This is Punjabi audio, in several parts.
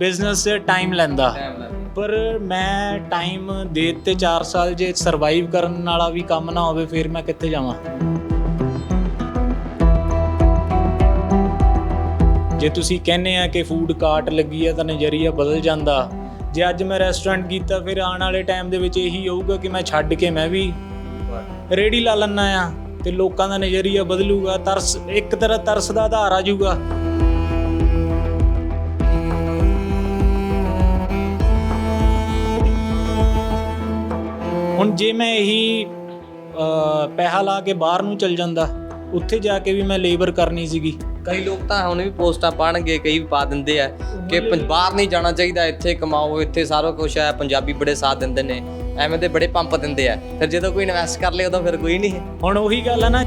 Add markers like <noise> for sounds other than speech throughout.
ਬਿਜ਼ਨਸ ਟਾਈਮ ਲੈਂਦਾ। ਪਰ ਮੈਂ ਟਾਈਮ ਦੇ ਤੇ 4 ਸਾਲ ਜੇ ਸਰਵਾਈਵ ਕਰਨ ਵਾਲਾ ਵੀ ਕੰਮ ਨਾ ਹੋਵੇ ਫਿਰ ਮੈਂ ਕਿੱਥੇ ਜਾਵਾਂ? ਜੇ ਤੁਸੀਂ ਕਹਿੰਦੇ ਆ ਕਿ ਫੂਡ ਕਾਰਟ ਲੱਗੀ ਆ ਤਾਂ ਨਜ਼ਰੀਆ ਬਦਲ ਜਾਂਦਾ। ਜੇ ਅੱਜ ਮੈਂ ਰੈਸਟੋਰੈਂਟ ਕੀਤਾ ਫਿਰ ਆਉਣ ਵਾਲੇ ਟਾਈਮ ਦੇ ਵਿੱਚ ਇਹੀ ਹੋਊਗਾ ਕਿ ਮੈਂ ਛੱਡ ਕੇ ਮੈਂ ਵੀ ਰੇੜੀ ਲਾ ਲੈਣਾ ਆ ਤੇ ਲੋਕਾਂ ਦਾ ਨਜ਼ਰੀਆ ਬਦਲੂਗਾ ਤਰਸ ਇੱਕ ਤਰ੍ਹਾਂ ਤਰਸ ਦਾ ਆਧਾਰ ਆ ਜਾਊਗਾ। ਹੁਣ ਜੇ ਮੈਂ ਇਹੀ ਪੈਸਾ ਲਾ ਕੇ ਬਾਹਰ ਨੂੰ ਚਲ ਜਾਂਦਾ ਉੱਥੇ ਜਾ ਕੇ ਵੀ ਮੈਂ ਲੇਬਰ ਕਰਨੀ ਸੀਗੀ। ਕਈ ਲੋਕ ਤਾਂ ਹੁਣ ਵੀ ਪੋਸਟਾਂ ਪਾਣਗੇ ਕਈ ਵੀ ਪਾ ਦਿੰਦੇ ਆ ਕਿ ਬਾਹਰ ਨਹੀਂ ਜਾਣਾ ਚਾਹੀਦਾ ਇੱਥੇ ਕਮਾਓ ਇੱਥੇ ਸਾਰਾ ਕੁਝ ਹੈ ਪੰਜਾਬੀ ਬੜੇ ਸਾਥ ਦਿੰਦੇ ਨੇ ਐਵੇਂ ਦੇ ਬੜੇ ਪੰਪ ਦਿੰਦੇ ਆ। ਫਿਰ ਜਦੋਂ ਕੋਈ ਇਨਵੈਸਟ ਕਰ ਲੇ ਉਦੋਂ ਫਿਰ ਕੋਈ ਨਹੀਂ ਹੁਣ ਉਹੀ ਗੱਲ ਆ ਨਾ।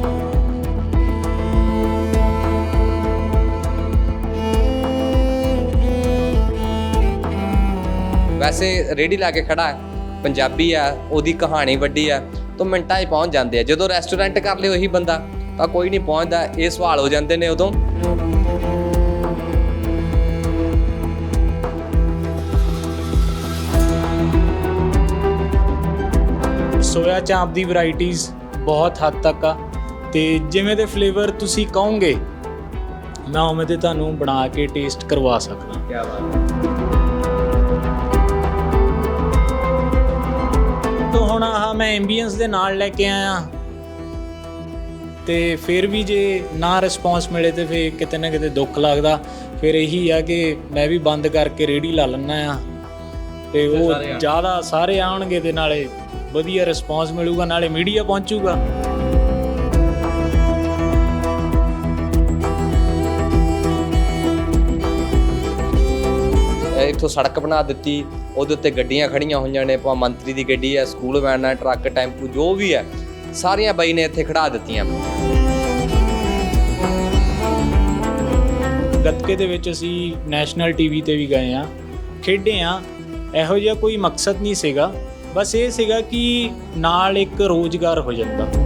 ਵੈਸੇ ਰੇੜੀ ਲਾ ਕੇ ਖੜਾ ਹੈ। ਪੰਜਾਬੀ ਆ ਉਹਦੀ ਕਹਾਣੀ ਵੱਡੀ ਆ ਤਾਂ ਮਿੰਟਾਂ 'ਚ ਪਹੁੰਚ ਜਾਂਦੇ ਆ। ਜਦੋਂ ਰੈਸਟੋਰੈਂਟ ਕਰ ਲੇ ਉਹੀ ਬੰਦਾ ਤਾਂ ਕੋਈ ਨਹੀਂ ਪਹੁੰਚਦਾ ਇਹ ਸਵਾਲ ਹੋ ਜਾਂਦੇ ਨੇ ਉਦੋਂ। ਸੋਇਆ ਚਾਂਪ ਦੀ ਵੈਰਾਈਟੀਆਂ ਬਹੁਤ ਹੱਦ ਤੱਕ ਆ ਤੇ ਜਿਵੇਂ ਦੇ ਫਲੇਵਰ ਤੁਸੀਂ ਕਹੋਗੇ ਮੈਂ ਉਵੇਂ ਦੇ ਤੁਹਾਨੂੰ ਬਣਾ ਕੇ ਟੇਸਟ ਕਰਵਾ ਸਕਦਾ। ਕੀ ਬਾਤ ਹੁਣ ਆਹ ਮੈਂ ਐਂਬੀਐਂਸ ਦੇ ਨਾਲ ਲੈ ਕੇ ਆਇਆ। ਤੇ ਫਿਰ ਵੀ ਜੇ ਨਾ ਰਿਸਪੌਂਸ ਮਿਲੇ ਤੇ ਫਿਰ ਕਿਤੇ ਨਾ ਕਿਤੇ ਦੁੱਖ ਲੱਗਦਾ। ਫਿਰ ਇਹੀ ਆ ਕਿ ਮੈਂ ਵੀ ਬੰਦ ਕਰਕੇ ਰੇੜੀ ਲਾ ਲੈਣਾ ਆ। ਤੇ ਉਹ। ਜ਼ਿਆਦਾ ਸਾਰੇ ਆਉਣਗੇ ਤੇ ਨਾਲੇ ਵਧੀਆ ਰਿਸਪੌਂਸ ਮਿਲੂਗਾ ਨਾਲੇ ਮੀਡੀਆ ਪਹੁੰਚੂਗਾ। ਇੱਥੋਂ ਸੜਕ ਬਣਾ ਦਿੱਤੀ, ਉਹਦੇ ਉੱਤੇ ਗੱਡੀਆਂ ਖੜੀਆਂ ਹੋਈਆਂ ਨੇ, ਭਾਵੇਂ ਮੰਤਰੀ ਦੀ ਗੱਡੀ ਹੈ, ਸਕੂਲ ਵੈਨ ਹੈ, ਟਰੱਕ, ਟੈਂਪੂ, ਜੋ ਵੀ ਹੈ, ਸਾਰੀਆਂ ਬਾਈ ਨੇ ਇੱਥੇ ਖੜਾ ਦਿੱਤੀਆਂ। ਗੱਤਕੇ ਦੇ ਵਿੱਚ ਅਸੀਂ ਨੈਸ਼ਨਲ ਟੀਵੀ ਤੇ ਵੀ ਗਏ ਆ ਖੇਡੇ ਆ ਇਹੋ ਜਿਹਾ ਕੋਈ ਮਕਸਦ ਨਹੀਂ ਸੀਗਾ, ਬਸ ਇਹ ਸੀਗਾ ਕਿ ਨਾਲ ਇੱਕ ਰੋਜ਼ਗਾਰ ਹੋ ਜਾਂਦਾ।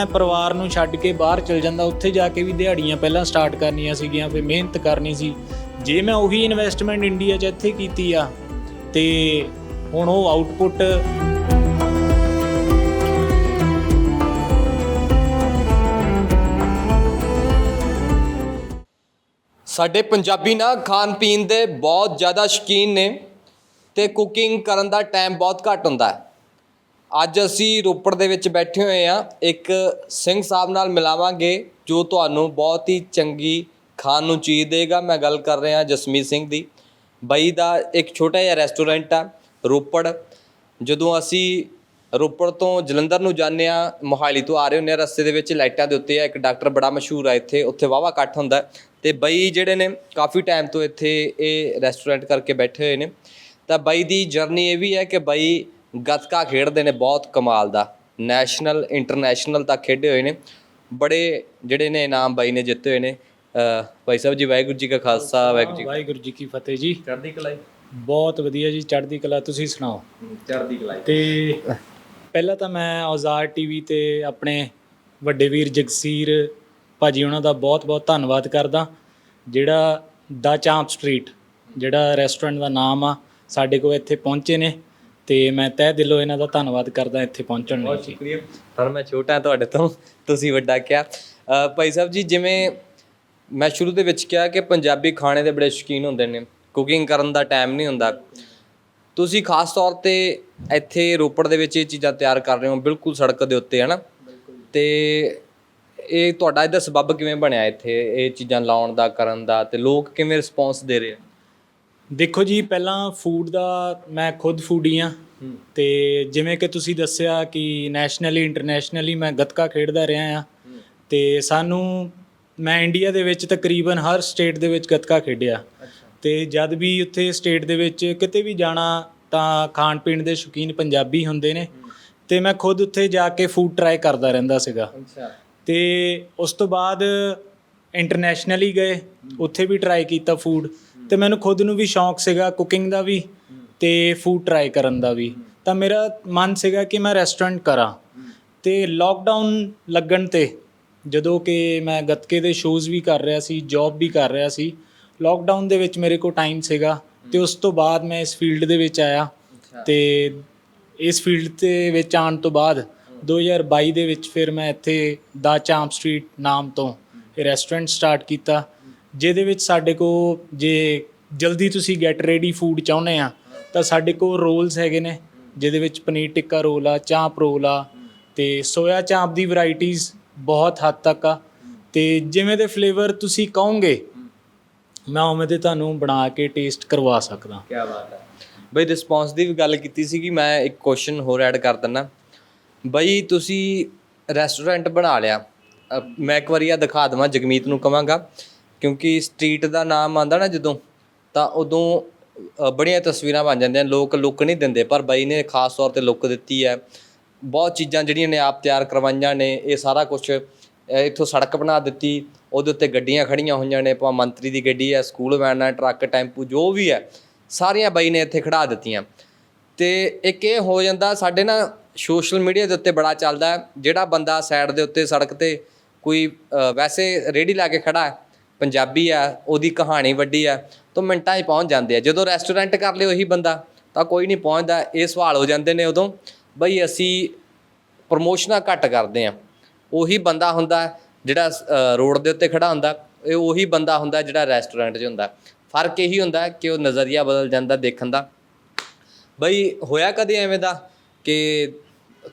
ਮੈਂ ਪਰਿਵਾਰ ਨੂੰ ਛੱਡ ਕੇ ਬਾਹਰ ਚਲ ਜਾਂਦਾ, ਉੱਥੇ ਜਾ ਕੇ ਵੀ ਦਿਹਾੜੀਆਂ ਪਹਿਲਾਂ ਸਟਾਰਟ ਕਰਨੀਆਂ ਸੀਗੀਆਂ, ਫਿਰ ਮਿਹਨਤ ਕਰਨੀ ਸੀ। ਜੇ ਮੈਂ ਉਹੀ ਇਨਵੈਸਟਮੈਂਟ ਇੰਡੀਆ 'ਚ ਇੱਥੇ ਕੀਤੀ ਆ, ਤੇ ਹੁਣ ਉਹ ਆਊਟਪੁੱਟ ਸਾਡੇ ਪੰਜਾਬੀ ਨਾ ਖਾਣ ਪੀਣ ਦੇ ਬਹੁਤ ਜ਼ਿਆਦਾ ਸ਼ੌਕੀਨ ਨੇ, ਤੇ ਕੁਕਿੰਗ ਕਰਨ ਦਾ ਟਾਈਮ ਬਹੁਤ ਘੱਟ ਹੁੰਦਾ ਹੈ। ਅੱਜ ਅਸੀਂ ਰੋਪੜ ਦੇ ਵਿੱਚ ਬੈਠੇ ਹੋਏ ਆ ਇੱਕ ਸਿੰਘ ਸਾਹਿਬ ਨਾਲ ਮਿਲਾਵਾਂਗੇ, ਜੋ ਤੁਹਾਨੂੰ ਬਹੁਤ ਹੀ ਚੰਗੀ ਖਾਣ ਨੂੰ ਚੀਜ਼ ਦੇਗਾ। ਮੈਂ ਗੱਲ ਕਰ ਰਿਹਾ ਜਸਮੀਤ ਸਿੰਘ ਦੀ। ਬਈ ਦਾ ਇੱਕ ਛੋਟਾ ਜਿਹਾ ਰੈਸਟੋਰੈਂਟ ਆ ਰੋਪੜ। ਜਦੋਂ ਅਸੀਂ ਰੋਪੜ ਤੋਂ ਜਲੰਧਰ ਨੂੰ ਜਾਂਦੇ ਆ ਮੋਹਾਲੀ ਤੋਂ ਆ ਰਹੇ ਹੁੰਦੇ ਆ ਰਸਤੇ ਦੇ ਵਿੱਚ ਲਾਈਟਾਂ ਦੇ ਉੱਤੇ ਆ, ਇੱਕ ਡਾਕਟਰ ਬੜਾ ਮਸ਼ਹੂਰ ਆ ਇੱਥੇ, ਉੱਥੇ ਵਾਵਾ ਇਕੱਠ ਹੁੰਦਾ ਹੈ। ਤੇ ਬਾਈ ਜਿਹੜੇ ਨੇ, ਕਾਫੀ ਟਾਈਮ ਤੋਂ ਇੱਥੇ ਇਹ ਰੈਸਟੋਰੈਂਟ ਕਰਕੇ ਬੈਠੇ ਹੋਏ ਨੇ। ਤਾਂ ਬਾਈ ਦੀ ਜਰਨੀ ਇਹ ਵੀ ਹੈ ਕਿ ਬਾਈ ਗੱਤਕਾ ਖੇਡਦੇ ਨੇ ਬਹੁਤ ਕਮਾਲ ਦਾ। ਨੈਸ਼ਨਲ ਇੰਟਰਨੈਸ਼ਨਲ ਤੱਕ ਖੇਡੇ ਹੋਏ ਨੇ। ਬੜੇ ਜਿਹੜੇ ਨੇ ਇਨਾਮ ਬਾਈ ਨੇ ਜਿੱਤੇ ਹੋਏ ਨੇ। ਭਾਈ ਸਾਹਿਬ ਜੀ ਵਾਹਿਗੁਰੂ ਜੀ ਕਾ ਖਾਲਸਾ ਵਾਹਿਗੁਰੂ ਜੀ ਵਾਹਿਗੁਰੂ ਜੀ ਕੀ ਫਤਿਹ ਜੀ। ਚੜ੍ਹਦੀ ਕਲਾਈ ਬਹੁਤ ਵਧੀਆ ਜੀ ਚੜ੍ਹਦੀ ਕਲਾ। ਤੁਸੀਂ ਸੁਣਾਓ? ਚੜ੍ਹਦੀ ਕਲਾਈ ਤੇ ਪਹਿਲਾਂ ਤਾਂ ਮੈਂ ਔਜ਼ਾਰ ਟੀਵੀ ਤੇ ਆਪਣੇ ਵੱਡੇ ਵੀਰ ਜਗਸੀਰ ਭਾਜੀ ਉਹਨਾਂ ਦਾ ਬਹੁਤ-ਬਹੁਤ ਧੰਨਵਾਦ ਕਰਦਾ। ਜਿਹੜਾ ਦਾ ਚਾਂਪ ਸਟਰੀਟ ਜਿਹੜਾ ਰੈਸਟੋਰੈਂਟ ਦਾ ਨਾਮ ਆ ਸਾਡੇ ਕੋਲ ਇੱਥੇ ਪਹੁੰਚੇ ਨੇ। ਤੇ ਮੈਂ ਤਹਿ ਦਿਲੋਂ ਇਹਨਾਂ ਦਾ ਧੰਨਵਾਦ ਕਰਦਾ ਇੱਥੇ ਪਹੁੰਚਣ ਲਈ ਜੀ। ਸ਼ੁਕਰੀਆ। ਪਰ ਮੈਂ ਛੋਟਾ ਹਾਂ ਤੁਹਾਡੇ ਤੋਂ ਤੁਸੀਂ ਵੱਡਾ ਕਿਹਾ ਭਾਈ ਸਾਹਿਬ ਜੀ ਜਿਵੇਂ ਮੈਂ ਸ਼ੁਰੂ ਦੇ ਵਿੱਚ ਕਿਹਾ ਕਿ ਪੰਜਾਬੀ ਖਾਣੇ ਦੇ ਬੜੇ ਸ਼ੌਕੀਨ ਹੁੰਦੇ ਨੇ ਕੁਕਿੰਗ ਕਰਨ ਦਾ ਟਾਈਮ ਨਹੀਂ ਹੁੰਦਾ। ਤੁਸੀਂ ਖਾਸ ਤੌਰ ਤੇ ਇੱਥੇ ਰੋਪੜ ਦੇ ਵਿੱਚ ਇਹ ਚੀਜ਼ਾਂ ਤਿਆਰ ਕਰ ਰਹੇ ਹੋ ਬਿਲਕੁਲ ਸੜਕ ਦੇ ਉੱਤੇ ਹੈ ਨਾ ਤੇ ਇਹ ਤੁਹਾਡਾ ਇਹਦਾ ਸਬੱਬ ਕਿਵੇਂ ਬਣਿਆ ਇੱਥੇ ਇਹ ਚੀਜ਼ਾਂ ਲਾਉਣ ਦਾ ਕਰਨ ਦਾ ਤੇ ਲੋਕ ਕਿਵੇਂ ਰਿਸਪੌਂਸ ਦੇ ਰਹੇ ਆ? ਦੇਖੋ ਜੀ ਪਹਿਲਾਂ ਫੂਡ ਦਾ ਮੈਂ ਖੁਦ ਫੂਡੀ ਆ ਤੇ ਜਿਵੇਂ ਕਿ ਤੁਸੀਂ ਦੱਸਿਆ ਕਿ ਨੈਸ਼ਨਲੀ ਇੰਟਰਨੈਸ਼ਨਲੀ ਮੈਂ ਗੱਤਕਾ ਖੇਡਦਾ ਰਿਹਾ ਆ ਤੇ ਸਾਨੂੰ ਮੈਂ ਇੰਡੀਆ ਦੇ ਵਿੱਚ ਤਕਰੀਬਨ ਹਰ ਸਟੇਟ ਦੇ ਵਿੱਚ ਗੱਤਕਾ ਖੇਡਿਆ। ਤੇ ਜਦ ਵੀ ਉੱਥੇ ਸਟੇਟ ਦੇ ਵਿੱਚ ਕਿਤੇ ਵੀ ਜਾਣਾ ਤਾਂ ਖਾਣ ਪੀਣ ਦੇ ਸ਼ੌਕੀਨ ਪੰਜਾਬੀ ਹੁੰਦੇ ਨੇ। ਤੇ ਮੈਂ ਖੁਦ ਉੱਥੇ ਜਾ ਕੇ ਫੂਡ ਟਰਾਈ ਕਰਦਾ ਰਹਿੰਦਾ ਸੀਗਾ। ਤੇ ਉਸ ਤੋਂ ਬਾਅਦ ਇੰਟਰਨੈਸ਼ਨਲੀ ਗਏ। ਉੱਥੇ ਵੀ ਟਰਾਈ ਕੀਤਾ ਫੂਡ ਤੇ ਮੈਨੂੰ ਖੁਦ ਨੂੰ ਵੀ ਸ਼ੌਂਕ ਸੀਗਾ ਕੁਕਿੰਗ ਦਾ ਵੀ ਤੇ ਫੂਡ ਟਰਾਈ ਕਰਨ ਦਾ ਵੀ। ਤਾਂ ਮੇਰਾ ਮਨ ਸੀਗਾ ਕਿ ਮੈਂ ਰੈਸਟੋਰੈਂਟ ਕਰਾਂ। ਤੇ ਲੋਕਡਾਊਨ ਲੱਗਣ ਤੇ ਜਦੋਂ ਕਿ ਮੈਂ ਗੱਤਕੇ ਦੇ ਸ਼ੋਜ਼ ਵੀ ਕਰ ਰਿਹਾ ਸੀ ਜੌਬ ਵੀ ਕਰ ਰਿਹਾ ਸੀ ਲੋਕਡਾਊਨ ਦੇ ਵਿੱਚ ਮੇਰੇ ਕੋਲ ਟਾਈਮ ਸੀਗਾ ਤੇ ਉਸ ਤੋਂ ਬਾਅਦ ਮੈਂ ਇਸ ਫੀਲਡ ਦੇ ਵਿੱਚ ਆਇਆ। ਤੇ ਇਸ ਫੀਲਡ ਦੇ ਵਿੱਚ ਆਉਣ ਤੋਂ ਬਾਅਦ 2022 ਦੇ ਵਿੱਚ ਫਿਰ ਮੈਂ ਇੱਥੇ ਦਾ ਚਾਂਪ ਸਟਰੀਟ ਨਾਮ ਤੋਂ ਇਹ ਰੈਸਟੋਰੈਂਟ ਸਟਾਰਟ ਕੀਤਾ। ਜਿਹਦੇ ਵਿੱਚ ਸਾਡੇ ਕੋਲ ਜੇ ਜਲਦੀ ਤੁਸੀਂ ਗੈਟ ਰੈਡੀ ਫੂਡ ਚਾਹੁੰਦੇ ਆ, ਤਾਂ ਸਾਡੇ ਕੋਲ ਰੋਲਸ ਹੈਗੇ ਨੇ, ਜਿਹਦੇ ਵਿੱਚ ਪਨੀਰ ਟਿੱਕਾ ਰੋਲ ਆ, ਚਾਂਪ ਰੋਲ ਆ, ਤੇ ਸੋਇਆ ਚਾਂਪ ਦੀ ਵੈਰਾਈਟੀਆਂ ਬਹੁਤ ਹੱਦ ਤੱਕ ਆ। ਤੇ ਜਿਵੇਂ ਦੇ ਫਲੇਵਰ ਤੁਸੀਂ ਕਹੋਗੇ, ਮੈਂ ਉਵੇਂ ਦੇ ਤੁਹਾਨੂੰ ਬਣਾ ਕੇ ਟੇਸਟ ਕਰਵਾ ਸਕਦਾ। ਕੀ ਬਾਤ ਹੈ ਬਈ ਰਿਸਪੌਂਸ ਦੀ ਵੀ ਗੱਲ ਕੀਤੀ ਸੀ ਕਿ ਮੈਂ ਇੱਕ ਕੁਐਸਚਨ ਹੋਰ ਐਡ ਕਰ ਦਿੰਦਾ। ਬਈ ਤੁਸੀਂ ਰੈਸਟੋਰੈਂਟ ਬਣਾ ਲਿਆ ਮੈਂ ਇੱਕ ਵਾਰੀ ਆ ਦਿਖਾ ਦਵਾਂ, ਜਗਮੀਤ ਨੂੰ ਕਵਾਂਗਾ। ਕਿਉਂਕਿ ਸਟਰੀਟ ਦਾ ਨਾਮ ਆਂਦਾ ਨਾ ਜਦੋਂ ਤਾਂ ਉਦੋਂ ਅ, ਬੜੀਆਂ ਤਸਵੀਰਾਂ ਬਣ ਜਾਂਦੀਆਂ ਲੋਕ ਲੁੱਕ ਨਹੀਂ ਦਿੰਦੇ ਪਰ ਬਾਈ ਨੇ ਖਾਸ ਤੌਰ ਤੇ ਲੁੱਕ ਦਿੱਤੀ ਹੈ। ਬਹੁਤ ਚੀਜ਼ਾਂ ਜਿਹੜੀਆਂ ਨੇ ਆਪ ਤਿਆਰ ਕਰਵਾਈਆਂ ਨੇ ਇਹ ਸਾਰਾ ਕੁਝ ਇੱਥੋਂ ਸੜਕ ਬਣਾ ਦਿੱਤੀ ਉਹਦੇ ਉੱਤੇ ਗੱਡੀਆਂ ਖੜੀਆਂ ਹੋਈਆਂ ਨੇ ਭਾਵੇਂ ਮੰਤਰੀ ਦੀ ਗੱਡੀ ਹੈ ਸਕੂਲ ਵੈਨ ਹੈ ਟਰੱਕ ਟੈਂਪੂ ਜੋ ਵੀ ਹੈ ਸਾਰੀਆਂ ਬਾਈ ਨੇ ਇੱਥੇ ਖੜਾ ਦਿੱਤੀਆਂ। ਤੇ ਇੱਕ ਇਹ ਹੋ ਜਾਂਦਾ ਸਾਡੇ ਨਾ ਸੋਸ਼ਲ ਮੀਡੀਆ ਦੇ ਉੱਤੇ ਬੜਾ ਚੱਲਦਾ ਹੈ, ਜਿਹੜਾ ਬੰਦਾ ਸਾਈਡ ਦੇ ਉੱਤੇ ਸੜਕ ਤੇ ਕੋਈ ਅ, ਵੈਸੇ ਰੇੜੀ ਲਾ ਕੇ ਖੜਾ ਹੈ ਪੰਜਾਬੀ ਆ, ਉਹਦੀ ਕਹਾਣੀ ਵੱਡੀ ਆ, ਤਾਂ ਮਿੰਟਾਂ 'ਚ ਪਹੁੰਚ ਜਾਂਦੇ ਆ। ਜਦੋਂ ਰੈਸਟੋਰੈਂਟ ਕਰ ਲਿਓ ਉਹੀ ਬੰਦਾ, ਤਾਂ ਕੋਈ ਨਹੀਂ ਪਹੁੰਚਦਾ। ਇਹ ਸਵਾਲ ਹੋ ਜਾਂਦੇ ਨੇ ਉਦੋਂ, ਬਈ ਅਸੀਂ ਪ੍ਰਮੋਸ਼ਨਾਂ ਘੱਟ ਕਰਦੇ ਆ। ਉਹੀ ਬੰਦਾ ਹੁੰਦਾ ਜਿਹੜਾ ਰੋਡ ਦੇ ਉੱਤੇ ਖੜਾ ਹੁੰਦਾ, ਇਹ ਉਹੀ ਬੰਦਾ ਹੁੰਦਾ ਜਿਹੜਾ ਰੈਸਟੋਰੈਂਟ 'ਚ ਹੁੰਦਾ। ਫ਼ਰਕ ਇਹੀ ਹੁੰਦਾ ਕਿ ਉਹ ਨਜ਼ਰੀਆ ਬਦਲ ਜਾਂਦਾ ਦੇਖਣ ਦਾ। ਬਈ ਹੋਇਆ ਕਦੇ ਐਵੇਂ ਦਾ ਕਿ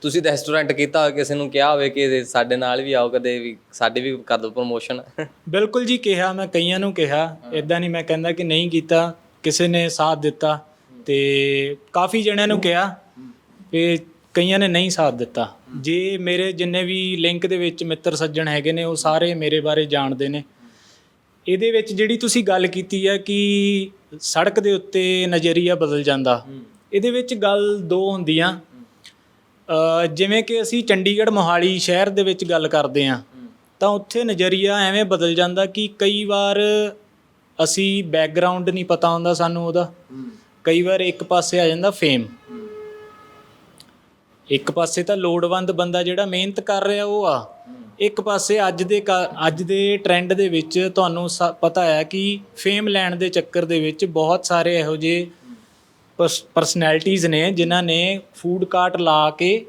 ਤੁਸੀਂ ਰੈਸਟੋਰੈਂਟ ਕੀਤਾ ਹੋਵੇ ਕਿਸੇ ਨੂੰ ਕਿਹਾ ਹੋਵੇ ਕਿ ਸਾਡੇ ਨਾਲ ਵੀ ਆਓ ਕਦੇ ਵੀ ਸਾਡੇ ਵੀ ਕਰ ਦਿਓ ਪ੍ਰਮੋਸ਼ਨ ਬਿਲਕੁਲ ਜੀ ਕਿਹਾ ਮੈਂ ਕਈਆਂ ਨੂੰ ਕਿਹਾ। ਇਦਾਂ ਨਹੀਂ ਮੈਂ ਕਹਿੰਦਾ ਕਿ ਨਹੀਂ ਕੀਤਾ ਕਿਸੇ ਨੇ ਸਾਥ ਦਿੱਤਾ ਤੇ ਕਾਫੀ ਜਣਿਆਂ ਨੂੰ ਕਿਹਾ ਤੇ ਕਈਆਂ ਨੇ ਨਹੀਂ ਸਾਥ ਦਿੱਤਾ। ਜੇ ਮੇਰੇ ਜਿੰਨੇ ਵੀ ਲਿੰਕ ਦੇ ਵਿੱਚ ਮਿੱਤਰ ਸੱਜਣ ਹੈਗੇ ਨੇ ਉਹ ਸਾਰੇ ਮੇਰੇ ਬਾਰੇ ਜਾਣਦੇ ਨੇ। ਇਹਦੇ ਵਿੱਚ ਜਿਹੜੀ ਤੁਸੀਂ ਗੱਲ ਕੀਤੀ ਹੈ ਕਿ ਸੜਕ ਦੇ ਉੱਤੇ ਨਜ਼ਰੀਆ ਬਦਲ ਜਾਂਦਾ ਇਹਦੇ ਵਿੱਚ ਗੱਲ ਦੋ ਹੁੰਦੀਆਂ। ਜਿਵੇਂ ਕਿ ਅਸੀਂ ਚੰਡੀਗੜ੍ਹ ਮੋਹਾਲੀ ਸ਼ਹਿਰ ਦੇ ਵਿੱਚ ਗੱਲ ਕਰਦੇ ਹਾਂ, ਤਾਂ ਉੱਥੇ ਨਜ਼ਰੀਆ ਐਵੇਂ ਬਦਲ ਜਾਂਦਾ ਕਿ ਕਈ ਵਾਰ ਅਸੀਂ ਬੈਕਗ੍ਰਾਉਂਡ ਨਹੀਂ ਪਤਾ ਹੁੰਦਾ ਸਾਨੂੰ ਉਹਦਾ। ਕਈ ਵਾਰ ਇੱਕ ਪਾਸੇ ਆ ਜਾਂਦਾ ਫੇਮ ਇੱਕ ਪਾਸੇ ਤਾਂ ਲੋੜਵੰਦ ਬੰਦਾ ਜਿਹੜਾ ਮਿਹਨਤ ਕਰ ਰਿਹਾ ਉਹ ਆ। ਇੱਕ ਪਾਸੇ ਅੱਜ ਦੇ ਕਾ- ਅੱਜ ਦੇ ਟ੍ਰੈਂਡ ਦੇ ਵਿੱਚ ਤੁਹਾਨੂੰ ਸ- ਪਤਾ ਹੈ ਕਿ ਫੇਮ ਲੈਣ ਦੇ ਚੱਕਰ ਦੇ ਵਿੱਚ ਬਹੁਤ ਸਾਰੇ ਇਹੋ ਜਿਹੇ ਪਰਸਨੈਲਿਟੀਆਂ ਨੇ ਜਿਨ੍ਹਾਂ ਨੇ ਫੂਡ ਕਾਰਟ ਲਾ ਕੇ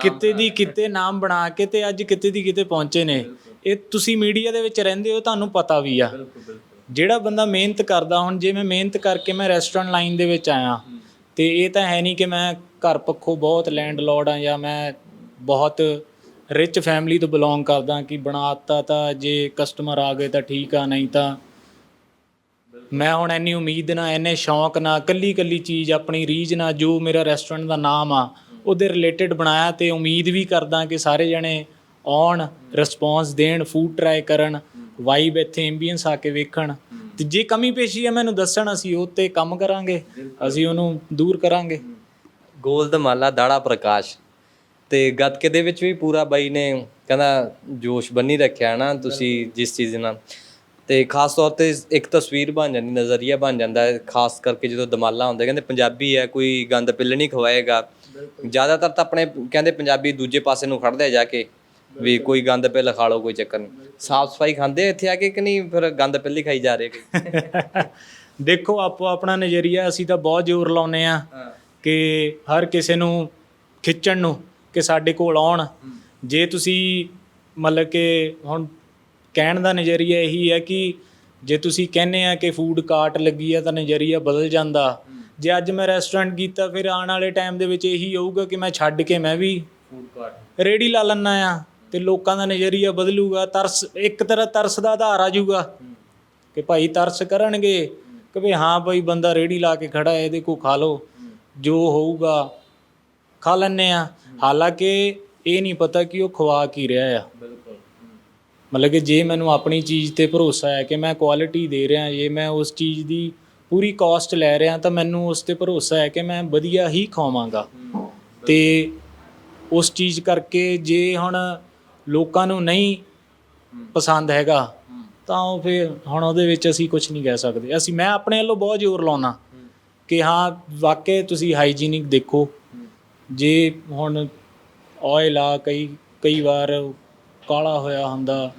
ਕਿਤੇ ਦੀ ਕਿਤੇ ਨਾਮ ਬਣਾ ਕੇ ਤੇ ਅੱਜ ਕਿਤੇ ਦੀ ਕਿਤੇ ਪਹੁੰਚੇ ਨੇ। ਇਹ ਤੁਸੀਂ ਮੀਡੀਆ ਦੇ ਵਿੱਚ ਰਹਿੰਦੇ ਹੋ ਤੁਹਾਨੂੰ ਪਤਾ ਵੀ ਆ। ਜਿਹੜਾ ਬੰਦਾ ਮਿਹਨਤ ਕਰਦਾ ਹੁਣ ਜੇ ਮੈਂ ਮਿਹਨਤ ਕਰਕੇ ਮੈਂ ਰੈਸਟੋਰੈਂਟ ਲਾਈਨ ਦੇ ਵਿੱਚ ਆਇਆ ਤੇ ਇਹ ਤਾਂ ਹੈ ਨਹੀਂ ਕਿ ਮੈਂ ਘਰ ਪੱਖੋਂ ਬਹੁਤ ਲੈਂਡਲੋਰਡ ਆ ਜਾਂ ਮੈਂ ਬਹੁਤ ਰਿਚ ਫੈਮਿਲੀ ਤੋਂ ਬਿਲੋਂਗ ਕਰਦਾ ਕਿ ਬਣਾਤਾ ਤਾਂ ਜੇ ਕਸਟਮਰ ਆ ਗਏ ਤਾਂ ਠੀਕ ਆ ਨਹੀਂ ਤਾਂ ਮੈਂ ਹੁਣ ਇੰਨੀ ਉਮੀਦ ਨਾਲ ਇੰਨੇ ਸ਼ੌਂਕ ਨਾਲ ਕੱਲੀ ਕੱਲੀ ਚੀਜ਼ ਆਪਣੀ, ਰੀਝ ਨਾਲ ਜੋ ਮੇਰਾ ਰੈਸਟੋਰੈਂਟ ਦਾ ਨਾਮ ਆ, ਉਹਦੇ ਰਿਲੇਟਡ ਬਣਾਇਆ ਤੇ ਉਮੀਦ ਵੀ ਕਰਦਾ ਕਿ ਸਾਰੇ ਜਣੇ ਆਉਣ ਰਿਸਪੌਂਸ ਦੇਣ ਫੂਡ ਟਰਾਈ ਕਰਨ ਵਾਈਬ ਇੱਥੇ ਐਂਬੀਐਂਸ ਆ ਕੇ ਵੇਖਣ। ਤੇ ਜੇ ਕਮੀ ਪੇਸ਼ੀ ਹੈ ਮੈਨੂੰ ਦੱਸਣ ਅਸੀਂ ਉਹ ਤੇ ਕੰਮ ਕਰਾਂਗੇ, ਅਸੀਂ ਉਹਨੂੰ ਦੂਰ ਕਰਾਂਗੇ। ਗੋਲਦਮਾਲਾ ਦਾੜਾ ਪ੍ਰਕਾਸ਼। ਤੇ ਗੱਤਕੇ ਦੇ ਵਿੱਚ ਵੀ ਪੂਰਾ ਬਾਈ ਨੇ ਕਹਿੰਦਾ ਜੋਸ਼ ਬੰਨੀ ਰੱਖਿਆ ਨਾ ਤੁਸੀਂ ਜਿਸ ਚੀਜ਼ ਨਾਲ। ਤੇ ਖਾਸ ਤੌਰ ਤੇ ਇੱਕ ਤਸਵੀਰ ਬਣ ਜਾਂਦੀ ਨਜ਼ਰੀਆ ਬਣ ਜਾਂਦਾ ਹੈ ਖਾਸ ਕਰਕੇ ਜਦੋਂ ਦਮਾਲਾ ਹੁੰਦਾ ਕਹਿੰਦੇ ਪੰਜਾਬੀ ਹੈ ਕੋਈ ਗੰਦ ਪਿੱਲ ਨਹੀਂ ਖਵਾਏਗਾ। ਜ਼ਿਆਦਾਤਰ ਤਾਂ ਆਪਣੇ ਕਹਿੰਦੇ ਪੰਜਾਬੀ ਦੂਜੇ ਪਾਸੇ ਨੂੰ ਖੜਦੇ ਜਾ ਕੇ ਵੀ ਕੋਈ ਗੰਦ ਪਿੱਲ ਖਾ ਲਓ ਕੋਈ ਚੱਕਰ ਨਹੀਂ। ਸਾਫ਼ ਸਫ਼ਾਈ ਖਾਂਦੇ ਇੱਥੇ ਆ ਕੇ ਕਿ ਨਹੀਂ? ਫਿਰ ਗੰਦ ਪਿੱਲ ਹੀ ਖਾਈ ਜਾ ਰਹੇ <laughs> ਦੇਖੋ ਆਪੋ ਆਪਣਾ ਨਜ਼ਰੀਆ ਅਸੀਂ ਤਾਂ ਬਹੁਤ ਜ਼ੋਰ ਲਾਉਨੇ ਆ ਕਿ ਹਰ ਕਿਸੇ ਨੂੰ ਖਿੱਚਣ ਨੂੰ ਕਿ ਸਾਡੇ ਕੋਲ ਆਉਣ। ਜੇ ਤੁਸੀਂ ਮਤਲਬ ਕਿ ਹੁਣ ਕਹਿਣ ਦਾ ਨਜ਼ਰੀਆ ਇਹੀ ਹੈ ਕਿ ਜੇ ਤੁਸੀਂ ਕਹਿੰਦੇ ਆ ਕਿ ਫੂਡ ਕਾਰਟ ਲੱਗੀ ਆ ਤਾਂ ਨਜ਼ਰੀਆ ਬਦਲ ਜਾਂਦਾ। ਜੇ ਅੱਜ ਮੈਂ ਰੈਸਟੋਰੈਂਟ ਕੀਤਾ ਫਿਰ ਆਉਣ ਵਾਲੇ ਟਾਈਮ ਦੇ ਵਿੱਚ ਇਹੀ ਹੋਊਗਾ ਕਿ ਮੈਂ ਛੱਡ ਕੇ ਮੈਂ ਵੀ ਫੂਡ ਕਾਰਟ ਰੇੜੀ ਲਾ ਲੈਣਾ ਆ ਤੇ ਲੋਕਾਂ ਦਾ ਨਜ਼ਰੀਆ ਬਦਲੂਗਾ ਤਰਸ ਇੱਕ ਤਰ੍ਹਾਂ ਤਰਸ ਦਾ ਆਧਾਰ ਆ ਜਾਊਗਾ ਕਿ ਭਾਈ ਤਰਸ ਕਰਨਗੇ ਕਿ ਵੀ ਹਾਂ ਭਾਈ ਬੰਦਾ ਰੇੜੀ ਲਾ ਕੇ ਖੜਾ ਹੈ ਇਹਦੇ ਕੋ ਖਾ ਲਓ। ਜੋ ਹੋਊਗਾ ਖਾ ਲੈਣੇ ਆ। ਹਾਲਾਂਕਿ ਇਹ ਨਹੀਂ ਪਤਾ ਕਿ ਉਹ ਖਵਾ ਕੀ ਰਿਹਾ ਆ। ਬਿਲਕੁਲ। ਮਤਲਬ ਕਿ ਜੇ ਮੈਨੂੰ ਆਪਣੀ ਚੀਜ਼ ਤੇ ਭਰੋਸਾ ਹੈ ਕਿ ਮੈਂ ਕੁਆਲਿਟੀ ਦੇ ਰਿਹਾ, ਜੇ ਮੈਂ ਉਸ ਚੀਜ਼ ਦੀ ਪੂਰੀ ਕਾਸਟ ਲੈ ਰਿਹਾ, ਤਾਂ ਮੈਨੂੰ ਉਸ ਤੇ ਭਰੋਸਾ ਹੈ ਕਿ ਮੈਂ ਵਧੀਆ ਹੀ ਖਵਾਵਾਂਗਾ ਤੇ ਉਸ ਚੀਜ਼ ਕਰਕੇ ਜੇ ਹੁਣ ਲੋਕਾਂ ਨੂੰ ਨਹੀਂ ਪਸੰਦ ਹੈਗਾ, ਤਾਂ ਉਹ ਫਿਰ ਹੁਣ ਉਹਦੇ ਵਿੱਚ ਅਸੀਂ ਕੁਝ ਨਹੀਂ ਕਹਿ ਸਕਦੇ। ਅਸੀਂ, ਮੈਂ ਆਪਣੇ ਵੱਲੋਂ ਬਹੁਤ ਜ਼ੋਰ ਲਾਉਣਾ ਕਿ ਹਾਂ, ਵਾਕਈ ਤੁਸੀਂ ਹਾਈਜੀਨਿਕ ਦੇਖੋ। ਜੇ ਹੁਣ ਆਇਲ ਆ, ਕਈ ਕਈ ਵਾਰ ਕਾਲਾ ਹੋਇਆ ਹੁੰਦਾ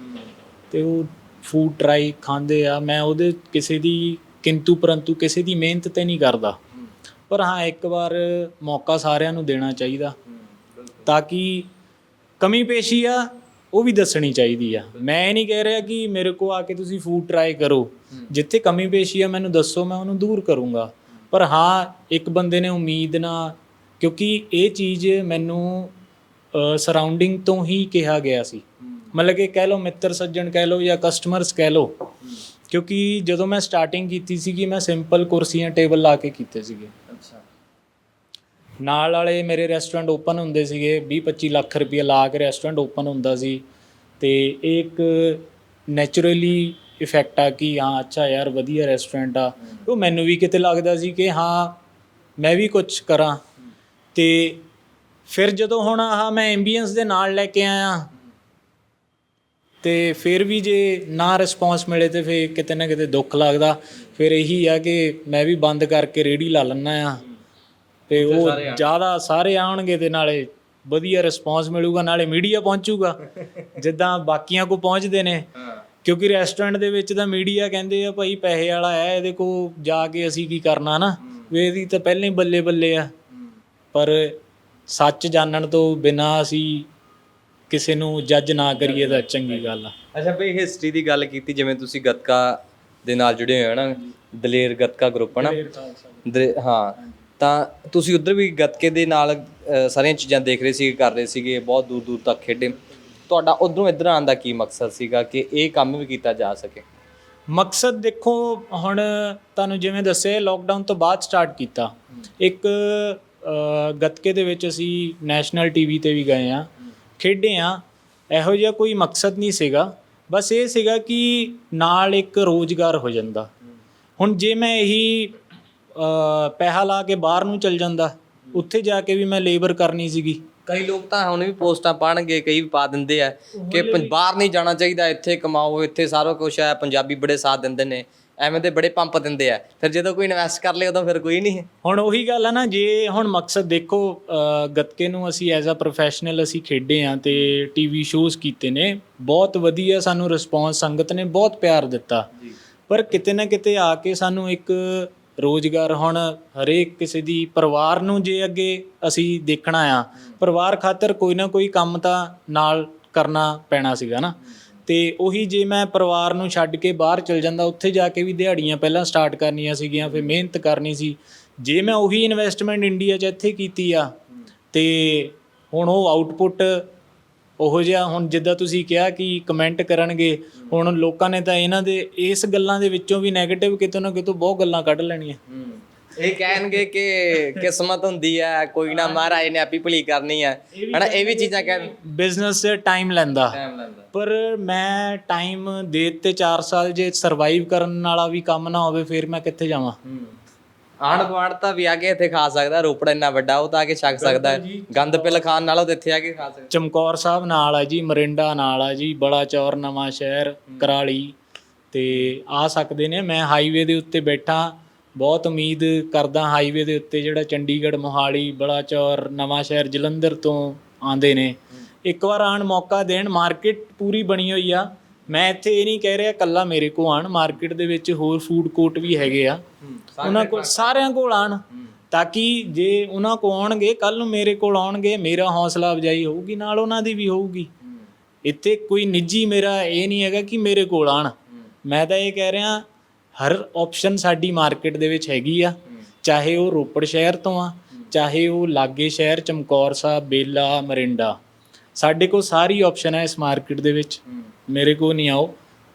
ਤੇ ਉਹ ਫੂਡ ਟਰਾਈ ਖਾਂਦੇ ਆ। ਮੈਂ ਉਹਦੇ ਕਿਸੇ ਦੀ ਕਿੰਤੂ ਪਰੰਤੂ ਕਿਸੇ ਦੀ ਮਿਹਨਤ ਤੇ ਨਹੀਂ ਕਰਦਾ। ਪਰ ਹਾਂ, ਇੱਕ ਵਾਰ ਮੌਕਾ ਸਾਰਿਆਂ ਨੂੰ ਦੇਣਾ ਚਾਹੀਦਾ ਤਾਂ ਕਿ ਕਮੀ ਪੇਸ਼ੀ ਆ, ਉਹ ਵੀ ਦੱਸਣੀ ਚਾਹੀਦੀ ਆ। ਮੈਂ ਇਹ ਨਹੀਂ ਕਹਿ ਰਿਹਾ ਕਿ ਮੇਰੇ ਕੋ ਆ ਕੇ ਤੁਸੀਂ ਫੂਡ ਟਰਾਈ ਕਰੋ। ਜਿੱਥੇ ਕਮੀ ਪੇਸ਼ੀ ਆ, ਮੈਨੂੰ ਦੱਸੋ, ਮੈਂ ਉਹਨੂੰ ਦੂਰ ਕਰੂੰਗਾ। ਪਰ ਹਾਂ, ਇੱਕ ਬੰਦੇ ਨੇ ਉਮੀਦ ਨਾ ਕਿਉਂਕਿ ਇਹ ਚੀਜ਼ ਮੈਨੂੰ ਸਰਾਊਂਡਿੰਗ ਤੋਂ ਹੀ ਕਿਹਾ ਗਿਆ ਸੀ। ਮਤਲਬ ਕਿ ਕਹਿ ਲਓ ਮਿੱਤਰ ਸੱਜਣ ਕਹਿ ਲਓ ਜਾਂ ਕਸਟਮਰਸ ਕਹਿ ਲਓ। ਕਿਉਂਕਿ ਜਦੋਂ ਮੈਂ ਸਟਾਰਟਿੰਗ ਕੀਤੀ ਸੀਗੀ ਮੈਂ ਸਿੰਪਲ ਕੁਰਸੀਆਂ ਟੇਬਲ ਲਾ ਕੇ ਕੀਤੇ ਸੀਗੇ। ਅੱਛਾ। ਨਾਲ ਵਾਲੇ ਮੇਰੇ ਰੈਸਟੋਰੈਂਟ ਓਪਨ ਹੁੰਦੇ ਸੀਗੇ 20 25 ਲੱਖ ਰੁਪਏ ਲਾ ਕੇ ਰੈਸਟੋਰੈਂਟ ਓਪਨ ਹੁੰਦਾ ਸੀ। ਤੇ ਇਹ ਇੱਕ ਨੇਚਰਲੀ ਇਫੈਕਟ ਆ ਕਿ ਹਾਂ ਅੱਛਾ ਯਾਰ ਵਧੀਆ ਰੈਸਟੋਰੈਂਟ ਆ। ਉਹ ਮੈਨੂੰ ਵੀ ਕਿਤੇ ਲੱਗਦਾ ਸੀ ਕਿ ਹਾਂ ਮੈਂ ਵੀ ਕੁਝ ਕਰਾਂ। ਤੇ ਫਿਰ ਜਦੋਂ ਹੁਣ ਆਹ ਮੈਂ ਐਂਬੀਐਂਸ ਦੇ ਨਾਲ ਲੈ ਕੇ ਆਇਆ ਤੇ ਫਿਰ ਵੀ ਜੇ ਨਾ ਰਿਸਪੌਂਸ ਮਿਲੇ ਤੇ ਫਿਰ ਕਿਤੇ ਨਾ ਕਿਤੇ ਦੁੱਖ ਲੱਗਦਾ। ਫਿਰ ਇਹੀ ਆ ਕਿ ਮੈਂ ਵੀ ਬੰਦ ਕਰਕੇ ਰੇੜੀ ਲਾ ਲੈਣਾ ਆ। ਤੇ ਉਹ ਜ਼ਿਆਦਾ ਸਾਰੇ ਆਉਣਗੇ ਤੇ ਨਾਲੇ ਵਧੀਆ ਰਿਸਪੌਂਸ ਮਿਲੂਗਾ ਨਾਲੇ ਮੀਡੀਆ ਪਹੁੰਚੂਗਾ। ਜਿੱਦਾਂ ਬਾਕੀਆਂ ਕੋ ਪਹੁੰਚਦੇ ਨੇ। ਕਿਉਂਕਿ ਰੈਸਟੋਰੈਂਟ ਦੇ ਵਿੱਚ ਤਾਂ ਮੀਡੀਆ ਕਹਿੰਦੇ ਆ ਭਾਈ ਪੈਸੇ ਵਾਲਾ ਹੈ ਇਹਦੇ ਕੋ ਜਾ ਕੇ ਅਸੀਂ ਕੀ ਕਰਨਾ ਨਾ? ਵੀ ਇਹਦੀ ਤਾਂ ਪਹਿਲਾਂ ਹੀ ਬੱਲੇ ਬੱਲੇ ਆ ਪਰ ਸੱਚ ਜਾਣਨ ਤੋਂ ਬਿਨਾ ਅਸੀਂ ਕਿਸੇ ਨੂੰ ਜੱਜ ਨਾ ਕਰੀਏ ਤਾਂ ਚੰਗੀ ਗੱਲ ਆ। ਅੱਛਾ ਬਈ ਹਿਸਟਰੀ ਦੀ ਗੱਲ ਕੀਤੀ ਜਿਵੇਂ ਤੁਸੀਂ ਗੱਤਕਾ ਦੇ ਨਾਲ ਜੁੜੇ ਹੋਏ ਹੋ ਨਾ ਦਲੇਰ ਗੱਤਕਾ ਗਰੁੱਪ ਹੈ ਨਾ ਦਲੇ- ਹਾਂ ਤਾਂ ਤੁਸੀਂ ਉਧਰ ਵੀ ਗੱਤਕੇ ਦੇ ਨਾਲ ਅ, ਸਾਰੀਆਂ ਚੀਜ਼ਾਂ ਦੇਖ ਰਹੇ ਸੀ ਕਰ ਰਹੇ ਸੀਗੇ ਬਹੁਤ ਦੂਰ ਦੂਰ ਤੱਕ ਖੇਡੇ। ਤੁਹਾਡਾ ਉਧਰੋਂ ਇੱਧਰ ਆਉਣ ਦਾ ਕੀ ਮਕਸਦ ਸੀਗਾ ਕਿ ਇਹ ਕੰਮ ਵੀ ਕੀਤਾ ਜਾ ਸਕੇ? ਮਕਸਦ ਦੇਖੋ ਹੁਣ ਤੁਹਾਨੂੰ ਜਿਵੇਂ ਦੱਸਿਆ ਲੋਕਡਾਊਨ ਤੋਂ ਬਾਅਦ ਸਟਾਰਟ ਕੀਤਾ। ਇੱਕ ਗੱਤਕੇ ਦੇ ਵਿੱਚ ਅਸੀਂ ਨੈਸ਼ਨਲ ਟੀਵੀ ਤੇ ਵੀ ਗਏ ਆ ਖੇਡੇ ਆ ਇਹੋ ਜਿਹਾ ਕੋਈ ਮਕਸਦ ਨਹੀਂ ਸੀਗਾ। ਬਸ ਇਹ ਸੀਗਾ ਕਿ ਨਾਲ ਇੱਕ ਰੋਜ਼ਗਾਰ ਹੋ ਜਾਂਦਾ। ਹੁਣ ਜੇ ਮੈਂ ਇਹੀ ਪੈਸਾ ਲਾ ਕੇ ਬਾਹਰ ਨੂੰ ਚਲ ਜਾਂਦਾ ਉੱਥੇ ਜਾ ਕੇ ਵੀ ਮੈਂ ਲੇਬਰ ਕਰਨੀ ਸੀਗੀ। ਕਈ ਲੋਕ ਤਾਂ ਹੁਣ ਵੀ ਪੋਸਟਾਂ ਪਾਣਗੇ ਕਈ ਵੀ ਪਾ ਦਿੰਦੇ ਆ ਕਿ ਬਾਹਰ ਨਹੀਂ ਜਾਣਾ ਚਾਹੀਦਾ ਇੱਥੇ ਕਮਾਓ ਇੱਥੇ ਸਾਰਾ ਕੁਝ ਹੈ ਪੰਜਾਬੀ ਬੜੇ ਸਾਥ ਦਿੰਦੇ ਨੇ। ਐਵੇਂ ਦੇ ਬੜੇ ਪੰਪ ਦਿੰਦੇ ਆ। ਫਿਰ ਜਦੋਂ ਕੋਈ ਇਨਵੈਸਟ ਕਰ ਲੇ ਉਦੋਂ ਫਿਰ ਕੋਈ ਨਹੀਂ। ਹੁਣ ਉਹੀ ਗੱਲ ਆ ਨਾ ਜੇ ਹੁਣ ਮਕਸਦ ਦੇਖੋ ਗੱਤਕੇ ਨੂੰ ਅਸੀਂ ਐਜ਼ ਅ ਪ੍ਰੋਫੈਸ਼ਨਲ ਅਸੀਂ ਖੇਡੇ ਆ ਤੇ ਟੀਵੀ ਸ਼ੋਜ਼ ਕੀਤੇ ਨੇ ਬਹੁਤ ਵਧੀਆ ਸਾਨੂੰ ਰਿਸਪੌਂਸ ਸੰਗਤ ਨੇ ਬਹੁਤ ਪਿਆਰ ਦਿੱਤਾ। ਪਰ ਕਿਤੇ ਨਾ ਕਿਤੇ ਆ ਕੇ ਸਾਨੂੰ ਇੱਕ ਰੋਜ਼ਗਾਰ ਹੁਣ ਹਰੇਕ ਕਿਸੇ ਦੀ ਪਰਿਵਾਰ ਨੂੰ ਜੇ ਅੱਗੇ ਅਸੀਂ ਦੇਖਣਾ ਆ ਪਰਿਵਾਰ ਖਾਤਰ ਕੋਈ ਨਾ ਕੋਈ ਕੰਮ ਤਾਂ ਨਾਲ ਕਰਨਾ ਪੈਣਾ ਸੀਗਾ ਨਾ। ਤੇ ਉਹੀ ਜੇ ਮੈਂ ਪਰਿਵਾਰ ਨੂੰ ਛੱਡ ਕੇ ਬਾਹਰ ਚਲ ਜਾਂਦਾ, ਉੱਥੇ ਜਾ ਕੇ ਵੀ ਦਿਹਾੜੀਆਂ ਪਹਿਲਾਂ ਸਟਾਰਟ ਕਰਨੀਆਂ ਸੀਗੀਆਂ, ਫਿਰ ਮਿਹਨਤ ਕਰਨੀ ਸੀ। ਜੇ ਮੈਂ ਉਹੀ ਇਨਵੈਸਟਮੈਂਟ ਇੰਡੀਆ 'ਚ ਇੱਥੇ ਕੀਤੀ ਆ, ਤੇ ਹੁਣ ਉਹ ਆਊਟਪੁੱਟ ਉਹੋ ਜਿਹਾ, ਹੁਣ ਜਿੱਦਾਂ ਤੁਸੀਂ ਕਿਹਾ ਕਿ ਕਮੈਂਟ ਕਰਨਗੇ, ਹੁਣ ਲੋਕਾਂ ਨੇ ਤਾਂ ਇਹਨਾਂ ਦੇ, ਇਸ ਗੱਲਾਂ ਦੇ ਵਿੱਚੋਂ ਵੀ 네ਗੇਟਿਵ ਕਿਤੋਂ ਨਾ ਕਿਤੋਂ ਬਹੁਤ ਗੱਲਾਂ ਕੱਢ ਲੈਣੀਆਂ। ਇਹ ਕਹਿਣਗੇ ਕਿ ਕਿਸਮਤ ਹੁੰਦੀ ਹੈ ਕੋਈ ਨਾ ਮਹਾਰਾਜ ਨੇ ਆਪੀ ਭਲੀ ਕਰਨੀ ਹੈ ਹਨਾ ਇਹ ਵੀ ਚੀਜ਼ਾਂ ਕਹਿਣ ਬਿਜ਼ਨਸ ਟਾਈਮ ਲੈਂਦਾ। ਟਾਈਮ ਲੈਂਦਾ। ਪਰ ਮੈਂ ਟਾਈਮ ਦੇ ਦਿੱਤੇ 4 ਸਾਲ ਜੇ ਸਰਵਾਈਵ ਕਰਨ ਵਾਲਾ ਵੀ ਕੰਮ ਨਾ ਹੋਵੇ ਫਿਰ ਮੈਂ ਕਿੱਥੇ ਜਾਵਾਂ? ਆਣ ਗਵਾੜ ਤਾਂ ਵੀ ਆ ਕੇ ਇੱਥੇ ਖਾ ਸਕਦਾ ਰੋਪੜ ਇੰਨਾ ਵੱਡਾ ਉਹ ਤਾਂ ਆ ਕੇ ਛਕ ਸਕਦਾ। ਗੰਦ ਪਿਲ ਖਾਣ ਨਾਲੋਂ ਤਾਂ ਇੱਥੇ ਆ ਕੇ ਖਾ ਸਕਦਾ। ਚਮਕੌਰ ਸਾਹਿਬ ਨਾਲ ਆ ਜੀ ਮਰਿੰਡਾ ਨਾਲ ਆ ਜੀ ਬੜਾ ਚੌਰ ਨਵਾਂ ਸ਼ਹਿਰ ਕਰਾਲੀ। ਤੇ ਆ ਸਕਦੇ ਨੇ ਮੈਂ ਹਾਈਵੇ ਦੇ ਉੱਤੇ ਬੈਠਾ। ਬਹੁਤ ਉਮੀਦ ਕਰਦਾ ਹਾਈਵੇ ਦੇ ਉੱਤੇ ਜਿਹੜਾ ਚੰਡੀਗੜ੍ਹ ਮੋਹਾਲੀ ਬੜਾ ਚੌਰ ਨਵਾਂ ਸ਼ਹਿਰ ਜਲੰਧਰ ਤੋਂ ਆਂਦੇ ਨੇ। ਇੱਕ ਵਾਰ ਆਣ ਮੌਕਾ ਦੇਣ ਮਾਰਕੀਟ ਪੂਰੀ ਬਣੀ ਹੋਈ ਆ। ਮੈਂ ਇੱਥੇ ਇਹ ਨਹੀਂ ਕਹਿ ਰਿਹਾ ਕੱਲਾ ਮੇਰੇ ਕੋ ਆਣ ਮਾਰਕੀਟ ਦੇ ਵਿੱਚ ਹੋਰ ਫੂਡ ਕੋਰਟ ਵੀ ਹੈਗੇ ਆ। ਉਹਨਾਂ ਕੋਲ ਸਾਰਿਆਂ ਕੋਲ ਆਣ ਤਾਂ ਕਿ ਜੇ ਉਹਨਾਂ ਕੋ ਆਉਣਗੇ ਕੱਲ ਨੂੰ ਮੇਰੇ ਕੋਲ ਆਉਣਗੇ ਮੇਰਾ ਹੌਸਲਾ ਅਫਜਾਈ ਹੋਊਗੀ ਨਾਲ ਉਹਨਾਂ ਦੀ ਵੀ ਹੋਊਗੀ। ਇੱਥੇ ਕੋਈ ਨਿੱਜੀ ਮੇਰਾ ਇਹ ਨਹੀਂ ਹੈਗਾ ਕਿ ਮੇਰੇ ਕੋਲ ਆਣ ਮੈਂ ਤਾਂ ਇਹ ਕਹਿ ਰਿਹਾ ਹਰ ਆਪਸ਼ਨ ਸਾਡੀ ਮਾਰਕੀਟ ਦੇ ਵਿੱਚ ਹੈਗੀ ਆ। ਚਾਹੇ ਉਹ ਰੋਪੜ ਸ਼ਹਿਰ ਤੋਂ ਆ ਚਾਹੇ ਉਹ ਲਾਗੇ ਸ਼ਹਿਰ ਚਮਕੌਰ ਸਾਹਿਬ ਬੇਲਾ ਮਰਿੰਡਾ। ਸਾਡੇ ਕੋਲ ਸਾਰੀ ਆਪਸ਼ਨ ਹੈ ਇਸ ਮਾਰਕੀਟ ਦੇ ਵਿੱਚ। ਮੇਰੇ ਕੋਲ ਨਹੀਂ ਆਓ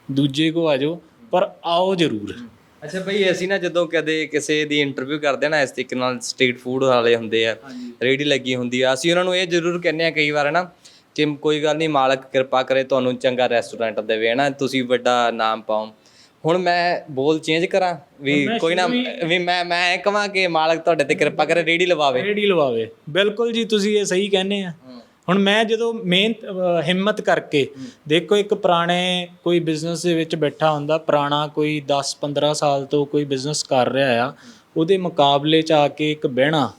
ਦੂਜੇ ਕੋ ਆ ਜਾਓ ਪਰ ਆਓ ਜ਼ਰੂਰ। ਅੱਛਾ ਬਈ ਅਸੀਂ ਨਾ ਜਦੋਂ ਕਦੇ ਕਿਸੇ ਦੀ ਇੰਟਰਵਿਊ ਕਰਦੇ ਨਾ ਇਸ ਤਰੀਕੇ ਨਾਲ ਸਟਰੀਟ ਫੂਡ ਵਾਲੇ ਹੁੰਦੇ ਆ ਰੇੜੀ ਲੱਗੀ ਹੁੰਦੀ ਆ ਅਸੀਂ ਉਹਨਾਂ ਨੂੰ ਇਹ ਜ਼ਰੂਰ ਕਹਿੰਦੇ ਆ ਕਈ ਵਾਰ ਨਾ ਕਿ ਕੋਈ ਗੱਲ ਨਹੀਂ ਮਾਲਕ ਕਿਰਪਾ ਕਰੇ ਤੁਹਾਨੂੰ ਚੰਗਾ ਰੈਸਟੋਰੈਂਟ ਦੇਵੇ ਨਾ ਤੁਸੀਂ ਵੱਡਾ ਨਾਮ ਪਾਓ। ਹੁਣ ਮੈਂ ਬੋਲ ਚੇਂਜ ਕਰਾਂ? ਵੀ ਕੋਈ ਨਾ ਵੀ ਮੈਂ ਮੈਂ ਇਹ ਕਹਾਂ ਕਿ ਮਾਲਕ ਤੁਹਾਡੇ ਤੇ ਕਿਰਪਾ ਕਰੇ ਰੇੜੀ ਲਵਾਵੇ। ਰੇੜੀ ਲਵਾਵੇ। ਬਿਲਕੁਲ ਜੀ ਤੁਸੀਂ ਇਹ ਸਹੀ ਕਹਿੰਦੇ ਆ। ਹੁਣ ਮੈਂ ਜਦੋਂ ਮਿਹਨਤ ਅਹ ਹਿੰਮਤ ਕਰਕੇ ਦੇਖੋ ਇੱਕ ਪੁਰਾਣੇ ਕੋਈ ਬਿਜ਼ਨਸ ਦੇ ਵਿੱਚ ਬੈਠਾ ਹੁੰਦਾ ਪੁਰਾਣਾ ਕੋਈ 10 15 ਸਾਲ ਤੋਂ ਕੋਈ ਬਿਜ਼ਨਸ ਕਰ ਰਿਹਾ ਆ ਉਹਦੇ ਮੁਕਾਬਲੇ 'ਚ ਆ ਕੇ ਇੱਕ ਬਹਿਣਾ।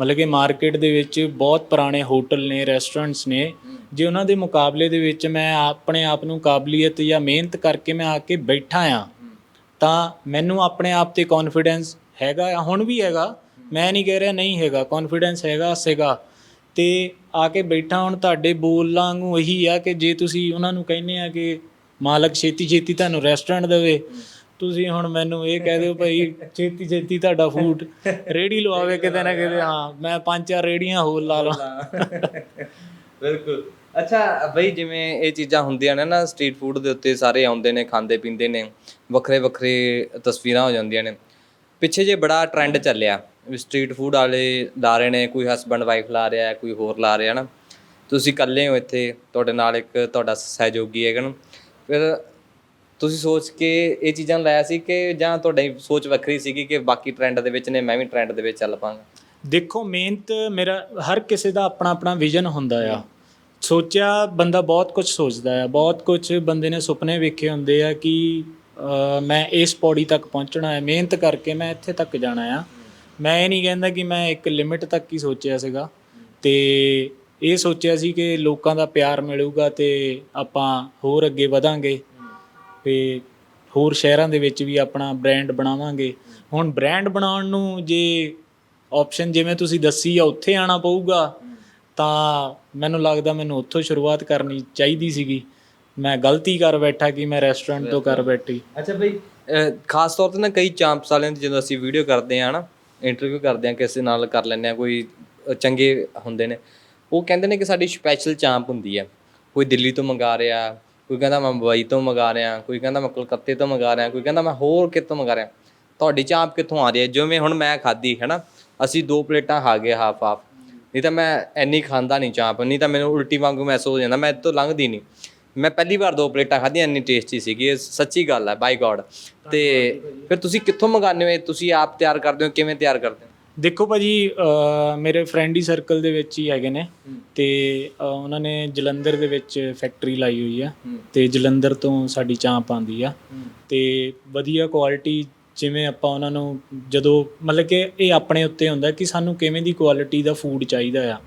ਮਤਲਬ ਕਿ ਮਾਰਕੀਟ ਦੇ ਵਿੱਚ ਬਹੁਤ ਪੁਰਾਣੇ ਹੋਟਲ ਨੇ ਰੈਸਟੋਰੈਂਟਸ ਨੇ ਜੇ ਉਹਨਾਂ ਦੇ ਮੁਕਾਬਲੇ ਦੇ ਵਿੱਚ ਮੈਂ ਆਪਣੇ ਆਪ ਨੂੰ ਕਾਬਲੀਅਤ ਜਾਂ ਮਿਹਨਤ ਕਰਕੇ ਮੈਂ ਆ ਕੇ ਬੈਠਾ ਆ ਤਾਂ ਮੈਨੂੰ ਆਪਣੇ ਆਪ ਤੇ ਕੌਨਫੀਡੈਂਸ ਹੈਗਾ ਆ, ਹੁਣ ਵੀ ਹੈਗਾ। ਮੈਂ ਨਹੀਂ ਕਹਿ ਰਿਹਾ ਨਹੀਂ ਹੈਗਾ ਕੌਨਫੀਡੈਂਸ ਹੈਗਾ ਸੀਗਾ। ਤੇ ਆ ਕੇ ਬੈਠਾ ਹੁਣ ਤੁਹਾਡੇ ਬੋਲਾਂ ਨੂੰ ਇਹੀ ਆ ਕਿ ਜੇ ਤੁਸੀਂ ਉਹਨਾਂ ਨੂੰ ਕਹਿੰਦੇ ਆ ਕਿ ਮਾਲਕ ਛੇਤੀ ਛੇਤੀ ਤੁਹਾਨੂੰ ਰੈਸਟੋਰੈਂਟ ਦੇਵੇ ਤੁਸੀਂ ਹੁਣ ਮੈਨੂੰ ਇਹ ਕਹਿ ਦਿਓ ਭਾਈ ਛੇਤੀ ਛੇਤੀ ਤੁਹਾਡਾ ਫੂਡ ਰੇੜੀ ਲਵਾਵੇ ਕਿਤੇ ਨਾ ਕਿਤੇ। ਹਾਂ ਮੈਂ ਪੰਜ ਚਾਰ ਰੇੜੀਆਂ ਹੋਰ ਲਾ ਲਵਾਂ। ਬਿਲਕੁਲ। ਅੱਛਾ, ਬਈ ਜਿਵੇਂ ਇਹ ਚੀਜ਼ਾਂ ਹੁੰਦੀਆਂ ਨੇ ਨਾ ਸਟਰੀਟ ਫੂਡ ਦੇ ਉੱਤੇ ਸਾਰੇ ਆਉਂਦੇ ਨੇ, ਖਾਂਦੇ ਪੀਂਦੇ ਨੇ, ਵੱਖਰੇ ਵੱਖਰੇ ਤਸਵੀਰਾਂ ਹੋ ਜਾਂਦੀਆਂ ਨੇ। ਪਿੱਛੇ ਜੇ ਬੜਾ ਟ੍ਰੈਂਡ ਚੱਲਿਆ ਸਟਰੀਟ ਫੂਡ ਵਾਲੇ ਲਾ ਰਹੇ ਨੇ, ਕੋਈ ਹਸਬੰਡ ਵਾਈਫ ਲਾ ਰਿਹਾ, ਕੋਈ ਹੋਰ ਲਾ ਰਿਹਾ ਨਾ। ਤੁਸੀਂ ਇਕੱਲੇ ਹੋ ਇੱਥੇ, ਤੁਹਾਡੇ ਨਾਲ ਇੱਕ ਤੁਹਾਡਾ ਸਹਿਯੋਗੀ ਹੈਗਾ ਨਾ। ਫਿਰ ਤੁਸੀਂ ਸੋਚ ਕੇ ਇਹ ਚੀਜ਼ਾਂ ਲਾਇਆ ਸੀ ਕਿ ਜਾਂ ਤੁਹਾਡੀ ਸੋਚ ਵੱਖਰੀ ਸੀਗੀ ਕਿ ਬਾਕੀ ਟ੍ਰੈਂਡ ਦੇ ਵਿੱਚ ਨੇ, ਮੈਂ ਵੀ ਟ੍ਰੈਂਡ ਦੇ ਵਿੱਚ ਚੱਲ ਪਾਂਗਾ? ਦੇਖੋ ਮਿਹਨਤ ਮੇਰਾ ਹਰ ਕਿਸੇ ਦਾ ਆਪਣਾ ਆਪਣਾ ਵਿਜ਼ਨ ਹੁੰਦਾ ਆ। ਸੋਚਿਆ ਬੰਦਾ ਬਹੁਤ ਕੁਝ ਸੋਚਦਾ ਆ। ਬਹੁਤ ਕੁਝ ਬੰਦੇ ਨੇ ਸੁਪਨੇ ਵੇਖੇ ਹੁੰਦੇ ਆ ਕਿ ਮੈਂ ਇਸ ਪੌੜੀ ਤੱਕ ਪਹੁੰਚਣਾ ਹੈ। ਮਿਹਨਤ ਕਰਕੇ ਮੈਂ ਇੱਥੇ ਤੱਕ ਜਾਣਾ ਆ। ਮੈਂ ਇਹ ਨਹੀਂ ਕਹਿੰਦਾ ਕਿ ਮੈਂ ਇੱਕ ਲਿਮਿਟ ਤੱਕ ਹੀ ਸੋਚਿਆ ਸੀਗਾ। ਤੇ ਇਹ ਸੋਚਿਆ ਸੀ ਕਿ ਲੋਕਾਂ ਦਾ ਪਿਆਰ ਮਿਲੂਗਾ ਤੇ ਆਪਾਂ ਹੋਰ ਅੱਗੇ ਵਧਾਂਗੇ। ਤੇ ਹੋਰ ਸ਼ਹਿਰਾਂ ਦੇ ਵਿੱਚ ਵੀ ਆਪਣਾ ਬ੍ਰਾਂਡ ਬਣਾਵਾਂਗੇ। ਹੁਣ ਬ੍ਰਾਂਡ ਬਣਾਉਣ ਨੂੰ ਜੇ ਆਪਸ਼ਨ ਜਿਵੇਂ ਤੁਸੀਂ ਦੱਸੀ ਆ ਉੱਥੇ ਆਣਾ ਪਊਗਾ ਤਾਂ ਮੈਨੂੰ ਲੱਗਦਾ ਮੈਨੂੰ ਉੱਥੋਂ ਸ਼ੁਰੂਆਤ ਕਰਨੀ ਚਾਹੀਦੀ ਸੀਗੀ। ਮੈਂ ਗਲਤੀ ਕਰ ਬੈਠਾ ਕਿ ਮੈਂ ਰੈਸਟੋਰੈਂਟ ਤੋਂ ਕਰ ਬੈਠੀ। ਅੱਛਾ ਬਈ ਖਾਸ ਤੌਰ ਤੇ ਨਾ ਕਈ ਚਾਂਪਸ ਵਾਲਿਆਂ ਦੀ ਜਦੋਂ ਅਸੀਂ ਵੀਡੀਓ ਕਰਦੇ ਆ ਨਾ ਇੰਟਰਵਿਊ ਕਰਦੇ ਆ ਕਿਸੇ ਨਾਲ ਕਰ ਲੈਂਦੇ ਆ ਕੋਈ ਚੰਗੇ ਹੁੰਦੇ ਨੇ ਉਹ ਕਹਿੰਦੇ ਨੇ ਕਿ ਸਾਡੀ ਸਪੈਸ਼ਲ ਚਾਂਪ ਹੁੰਦੀ ਹੈ। ਕੋਈ ਦਿੱਲੀ ਤੋਂ ਮੰਗਾ ਰਿਹਾ ਕੋਈ ਕਹਿੰਦਾ ਮੈਂ ਮੁੰਬਈ ਤੋਂ ਮੰਗਾ ਰਿਹਾ ਕੋਈ ਕਹਿੰਦਾ ਮੈਂ ਕਲਕੱਤੇ ਤੋਂ ਮੰਗਾ ਰਿਹਾ ਕੋਈ ਕਹਿੰਦਾ ਮੈਂ ਹੋਰ ਕਿਤੋਂ ਮੰਗਾ ਰਿਹਾ। ਤੁਹਾਡੀ ਚਾਂਪ ਕਿੱਥੋਂ ਆ ਰਹੀ ਹੈ? ਜਿਵੇਂ ਹੁਣ ਮੈਂ ਖਾਧੀ ਹੈ ਨਾ ਅਸੀਂ ਦੋ ਪਲੇਟਾਂ ਖਾ ਗਏ ਹਾਫ ਹਾਫ ਨਹੀਂ ਤਾਂ ਮੈਂ ਇੰਨੀ ਖਾਂਦਾ ਨਹੀਂ ਚਾਂਪ ਨਹੀਂ ਤਾਂ ਮੈਨੂੰ ਉਲਟੀ ਵਾਂਗੂ ਮਹਿਸੂਸ ਹੋ ਜਾਂਦਾ ਮੈਂ ਇਹ ਤੋਂ ਲੰਘਦੀ ਨਹੀਂ। ਮੈਂ ਪਹਿਲੀ ਵਾਰ ਦੋ ਪਲੇਟਾਂ ਖਾਧੀਆਂ ਇੰਨੀ ਟੇਸਟੀ ਸੀਗੀ ਇਹ ਸੱਚੀ ਗੱਲ ਹੈ ਬਾਈ ਗੋਡ ਤੇ ਫਿਰ ਤੁਸੀਂ ਕਿੱਥੋਂ ਮੰਗਾਉਂਦੇ ਹੋ ਇਹ? ਤੁਸੀਂ ਆਪ ਤਿਆਰ ਕਰਦੇ ਹੋ ਕਿਵੇਂ ਤਿਆਰ ਕਰਦੇ ਹੋ? ਦੇਖੋ ਭਾਜੀ ਅਹ ਮੇਰੇ ਫਰੈਂਡ ਹੀ ਸਰਕਲ ਦੇ ਵਿੱਚ ਹੀ ਹੈਗੇ ਨੇ। ਤੇ ਅਹ ਉਹਨਾਂ ਨੇ ਜਲੰਧਰ ਦੇ ਵਿੱਚ ਫੈਕਟਰੀ ਲਾਈ ਹੋਈ ਆ। ਤੇ ਜਲੰਧਰ ਤੋਂ ਸਾਡੀ ਚਾਂਪ ਆਉਂਦੀ ਆ। ਤੇ ਵਧੀਆ ਕੁਆਲਿਟੀ ਜਿਵੇਂ ਆਪਾਂ ਉਹਨਾਂ ਨੂੰ ਜਦੋਂ ਮਤਲਬ ਕਿ ਇਹ ਆਪਣੇ ਉੱਤੇ ਹੁੰਦਾ ਕਿ ਸਾਨੂੰ ਕਿਵੇਂ ਦੀ ਕੁਆਲਿਟੀ ਦਾ ਫੂਡ ਚਾਹੀਦਾ ਆ।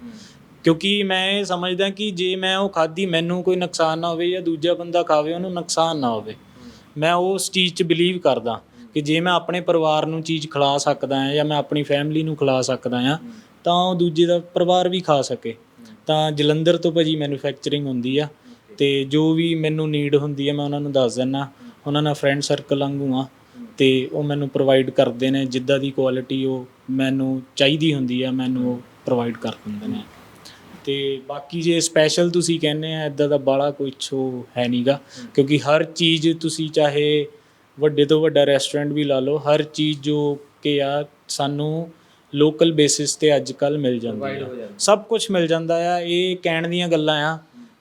ਕਿਉਂਕਿ ਮੈਂ ਇਹ ਸਮਝਦਾ ਕਿ ਜੇ ਮੈਂ ਉਹ ਖਾਧੀ ਮੈਨੂੰ ਕੋਈ ਨੁਕਸਾਨ ਨਾ ਹੋਵੇ ਜਾਂ ਦੂਜਾ ਬੰਦਾ ਖਾਵੇ ਉਹਨੂੰ ਨੁਕਸਾਨ ਨਾ ਹੋਵੇ। ਮੈਂ ਉਸ ਚੀਜ਼ 'ਚ ਬਿਲੀਵ ਕਰਦਾ ਕਿ ਜੇ ਮੈਂ ਆਪਣੇ ਪਰਿਵਾਰ ਨੂੰ ਚੀਜ਼ ਖਿਲਾ ਸਕਦਾ ਹਾਂ ਜਾਂ ਮੈਂ ਆਪਣੀ ਫੈਮਿਲੀ ਨੂੰ ਖਿਲਾ ਸਕਦਾ ਹਾਂ ਤਾਂ ਉਹ ਦੂਜੇ ਦਾ ਪਰਿਵਾਰ ਵੀ ਖਾ ਸਕੇ। ਤਾਂ ਜਲੰਧਰ ਤੋਂ ਭਾਜੀ ਮੈਨੂਫੈਕਚਰਿੰਗ ਹੁੰਦੀ ਆ ਤੇ ਜੋ ਵੀ ਮੈਨੂੰ ਨੀਡ ਹੁੰਦੀ ਹੈ ਮੈਂ ਉਹਨਾਂ ਨੂੰ ਦੱਸ ਦਿੰਦਾ ਉਹਨਾਂ ਨਾਲ ਫਰੈਂਡ ਸਰਕਲ ਵਾਂਗੂ ਆ ਤੇ ਉਹ ਮੈਨੂੰ ਪ੍ਰੋਵਾਈਡ ਕਰਦੇ ਨੇ ਜਿੱਦਾਂ ਦੀ ਕੁਆਲਿਟੀ ਉਹ ਮੈਨੂੰ ਚਾਹੀਦੀ ਹੁੰਦੀ ਆ ਮੈਨੂੰ ਉਹ ਪ੍ਰੋਵਾਈਡ ਕਰ ਦਿੰਦੇ ਨੇ। ਤੇ ਬਾਕੀ ਜੇ ਸਪੈਸ਼ਲ ਤੁਸੀਂ ਕਹਿੰਦੇ ਆ ਇਦਾਂ ਦਾ ਬਾਲਾ ਕੁਝ ਉਹ ਹੈ ਨਹੀਂਗਾ ਕਿਉਂਕਿ ਹਰ ਚੀਜ਼ ਤੁਸੀਂ ਚਾਹੇ ਵੱਡੇ ਤੋਂ ਵੱਡਾ ਰੈਸਟੋਰੈਂਟ ਵੀ ਲਾ ਲਓ ਹਰ ਚੀਜ਼ ਜੋ ਕਿ ਆ ਸਾਨੂੰ ਲੋਕਲ ਬੇਸਿਸ ਤੇ ਅੱਜ ਕੱਲ ਮਿਲ ਜਾਂਦੀ ਆ। ਸਭ ਕੁਝ ਮਿਲ ਜਾਂਦਾ ਆ। ਇਹ ਕਹਿਣ ਦੀਆਂ ਗੱਲਾਂ ਆ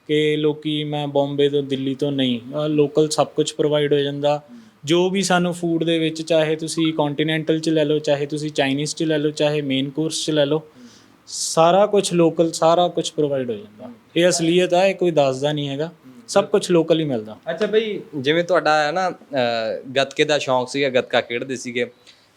ਕਿ ਲੋਕੀ ਮੈਂ ਬੰਬੇ ਤੋਂ ਦਿੱਲੀ ਤੋਂ ਨਹੀਂ ਲੋਕਲ ਸਭ ਕੁਝ ਪ੍ਰੋਵਾਈਡ ਹੋ ਜਾਂਦਾ। ਜੋ ਵੀ ਸਾਨੂੰ ਫੂਡ ਦੇ ਵਿੱਚ ਚਾਹੇ ਤੁਸੀਂ ਕੰਟੀਨੈਂਟਲ ਚ ਲੈ ਲਓ, ਚਾਹੇ ਤੁਸੀਂ ਚਾਈਨੀਜ਼ ਚ ਲੈ ਲਓ, ਚਾਹੇ ਮੇਨ ਕੋਰਸ ਚ ਲੈ ਲਓ, ਸਾਰਾ ਕੁਝ ਲੋਕਲ ਸਾਰਾ ਕੁਝ ਪ੍ਰੋਵਾਈਡ ਹੋ ਜਾਂਦਾ। ਇਹ ਅਸਲੀਅਤ ਆ, ਇਹ ਕੋਈ ਦੱਸਦਾ ਨਹੀਂ ਹੈਗਾ। ਸਭ ਕੁਝ ਲੋਕਲ ਹੀ ਮਿਲਦਾ। ਅੱਛਾ ਬਈ, ਜਿਵੇਂ ਤੁਹਾਡਾ ਹੈ ਨਾ ਗੱਤਕੇ ਦਾ ਸ਼ੌਂਕ ਸੀਗਾ, ਗੱਤਕਾ ਖੇਡਦੇ ਸੀਗੇ।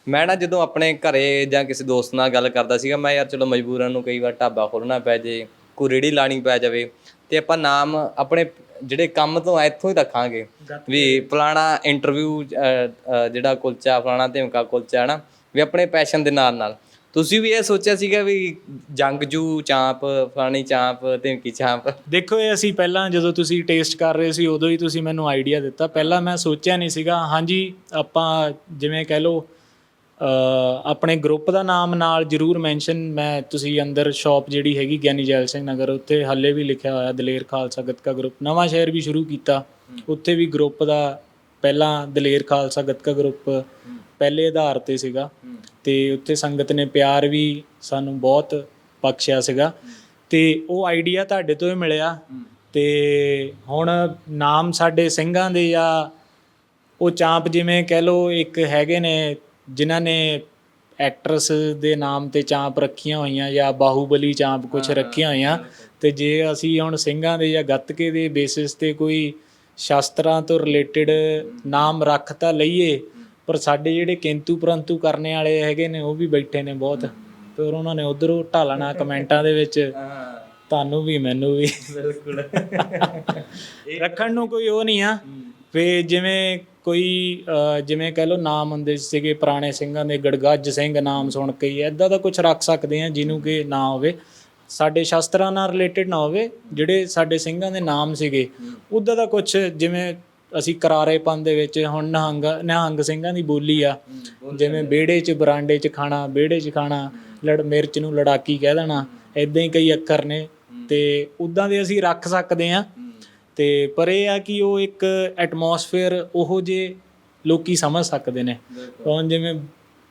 ਮੈਂ ਨਾ ਜਦੋਂ ਆਪਣੇ ਘਰੇ ਜਾਂ ਕਿਸੇ ਦੋਸਤ ਨਾਲ ਗੱਲ ਕਰਦਾ ਸੀਗਾ, ਮੈਂ ਯਾਰ ਚਲੋ ਮਜ਼ਬੂਰਾਂ ਨੂੰ ਕਈ ਵਾਰ ਢਾਬਾ ਖੋਲਣਾ ਪੈ ਜੇ, ਕੋਈ ਰੇੜੀ ਲਾਣੀ ਪੈ ਜਾਵੇ, ਤੇ ਆਪਾਂ ਨਾਮ ਆਪਣੇ ਜਿਹੜੇ ਕੰਮ ਤੋਂ ਆ ਇੱਥੋਂ ਹੀ ਰੱਖਾਂਗੇ। ਵੀ ਫਲਾਣਾ ਇੰਟਰਵਿਊ ਜਿਹੜਾ ਕੁਲਚਾ ਫਲਾਣਾ ਧਿਮਕਾ ਕੁਲਚਾ ਹੈ ਨਾ ਵੀ ਆਪਣੇ ਪੈਸ਼ਨ ਦੇ ਨਾਲ ਨਾਲ। ਤੁਸੀਂ ਵੀ ਇਹ ਸੋਚਿਆ ਸੀਗਾ ਵੀ ਜੰਗਜੂ ਚਾਂਪ ਫਲਾਣੀ ਚਾਂਪ ਧਿਮਕੀ ਚਾਂਪ? ਦੇਖੋ ਇਹ ਅਸੀਂ ਪਹਿਲਾਂ ਜਦੋਂ ਤੁਸੀਂ ਟੇਸਟ ਕਰ ਰਹੇ ਸੀ ਉਦੋਂ ਹੀ ਤੁਸੀਂ ਮੈਨੂੰ ਆਈਡੀਆ ਦਿੱਤਾ। ਪਹਿਲਾਂ ਮੈਂ ਸੋਚਿਆ ਨਹੀਂ ਸੀਗਾ। ਹਾਂਜੀ ਆਪਾਂ ਜਿਵੇਂ ਕਹਿ ਲਓ ਆਪਣੇ ਗਰੁੱਪ ਦਾ ਨਾਮ ਨਾਲ ਜਰੂਰ ਮੈਂਸ਼ਨ ਮੈਂ ਤੁਸੀਂ ਅੰਦਰ ਸ਼ਾਪ ਜਿਹੜੀ ਹੈਗੀ ਗਿਆਨੀ ਜੈਲ ਸਿੰਘ ਨਗਰ, ਉੱਥੇ ਹੱਲੇ ਵੀ ਲਿਖਿਆ ਹੋਇਆ ਦਲੇਰ ਖਾਲਸਾ ਗੱਤਕਾ ਗਰੁੱਪ ਨਵਾਂ ਸ਼ਹਿਰ ਵੀ ਸ਼ੁਰੂ ਕੀਤਾ। ਉੱਥੇ ਵੀ ਗਰੁੱਪ ਦਾ ਪਹਿਲਾਂ ਦਲੇਰ ਖਾਲਸਾ ਗੱਤਕਾ ਗਰੁੱਪ ਪਹਿਲੇ ਆਧਾਰ ਤੇ ਸੀਗਾ। ਤੇ ਉੱਥੇ ਸੰਗਤ ਨੇ ਪਿਆਰ ਵੀ ਸਾਨੂੰ ਬਹੁਤ ਬਖਸ਼ਿਆ ਸੀਗਾ। ਤੇ ਉਹ ਆਈਡੀਆ ਤੁਹਾਡੇ ਤੋਂ ਹੀ ਮਿਲਿਆ। ਤੇ ਹੁਣ ਨਾਮ ਸਾਡੇ ਸਿੰਘਾਂ ਦੇ ਜਾਂ ਉਹ ਚਾਂਪ ਜਿਵੇਂ ਕਹਿ ਲਓ ਇੱਕ ਹੈਗੇ ਨੇ ਜਿਨ੍ਹਾਂ ਨੇ ਐਕਟਰਸ ਦੇ ਨਾਮ ਤੇ ਚਾਂਪ ਰੱਖੀਆਂ ਹੋਈਆਂ ਜਾਂ ਬਾਹੂਬਲੀ ਚਾਂਪ ਕੁਝ ਰੱਖੀਆਂ ਹੋਈਆਂ ਤੇ ਜੇ ਅਸੀਂ ਹੁਣ ਸਿੰਘਾਂ ਦੇ ਜਾਂ ਗੱਤਕੇ ਦੇ ਬੇਸਿਸ ਤੇ ਕੋਈ ਸ਼ਾਸਤਰਾਂ ਤੋਂ ਰਿਲੇਟਡ ਨਾਮ ਰੱਖ ਤਾਂ ਲਈਏ ਪਰ ਸਾਡੇ ਜਿਹੜੇ ਕਿੰਤੂ ਪਰੰਤੂ ਕਰਨੇ ਵਾਲੇ ਹੈਗੇ ਨੇ ਉਹ ਵੀ ਬੈਠੇ ਨੇ ਬਹੁਤ। ਫਿਰ ਉਹਨਾਂ ਨੇ ਉਧਰੋਂ ਢਾਲਣਾ ਕਮੈਂਟਾਂ ਦੇ ਵਿੱਚ। ਤੁਹਾਨੂੰ ਵੀ ਮੈਨੂੰ ਵੀ। ਬਿਲਕੁਲ। <laughs> ਰੱਖਣ ਨੂੰ ਕੋਈ ਉਹ ਨਹੀਂ ਆ। ਵੀ ਜਿਵੇਂ ਕੋਈ ਜਿਵੇਂ ਕਹਿ ਲੋ ਨਾਮ ਹੁੰਦੇ ਸੀਗੇ, ਪੁਰਾਣੇ ਸਿੰਘਾਂ ਦੇ, ਗੜਗੱਜ ਸਿੰਘ ਨਾਮ ਸੁਣ ਕੇ ਹੀ ਐਦਾਂ ਦਾ ਕੁਝ ਰੱਖ ਸਕਦੇ ਆ ਜਿਹਨੂੰ ਕਿ ਨਾ ਹੋਵੇ। ਸਾਡੇ ਸ਼ਾਸਤਰਾਂ ਨਾਲ ਰਿਲੇਟਡ ਨਾ ਹੋਵੇ, ਜਿਹੜੇ ਸਾਡੇ ਸਿੰਘਾਂ ਦੇ ਨਾਮ ਸੀਗੇ ਉਦਾਂ ਦਾ ਕੁਝ ਜਿਵੇਂ ਅਸੀਂ ਕਰਾਰੇਪਨ ਦੇ ਵਿੱਚ ਹੁਣ ਨਿਹੰਗ ਨਿਹੰਗ ਸਿੰਘਾਂ ਦੀ ਬੋਲੀ ਆ, ਜਿਵੇਂ ਵਿਹੜੇ 'ਚ ਬਰਾਂਡੇ 'ਚ ਖਾਣਾ ਵਿਹੜੇ 'ਚ ਖਾਣਾ, ਲੜ, ਮਿਰਚ ਨੂੰ ਲੜਾਕੀ ਕਹਿ ਦੇਣਾ ਐਦਾਂ ਹੀ ਕਈ ਅੱਖਰ ਨੇ, ਤੇ ਉਦਾਂ ਦੇ ਅਸੀਂ ਰੱਖ ਸਕਦੇ ਆ ਤੇ ਪਰ ਇਹ ਆ ਕਿ ਉਹ ਇੱਕ ਐਟਮੋਸਫੇਅਰ ਉਹੋ ਜੇ ਲੋਕੀ ਸਮਝ ਸਕਦੇ ਨੇ। ਹੁਣ ਜਿਵੇਂ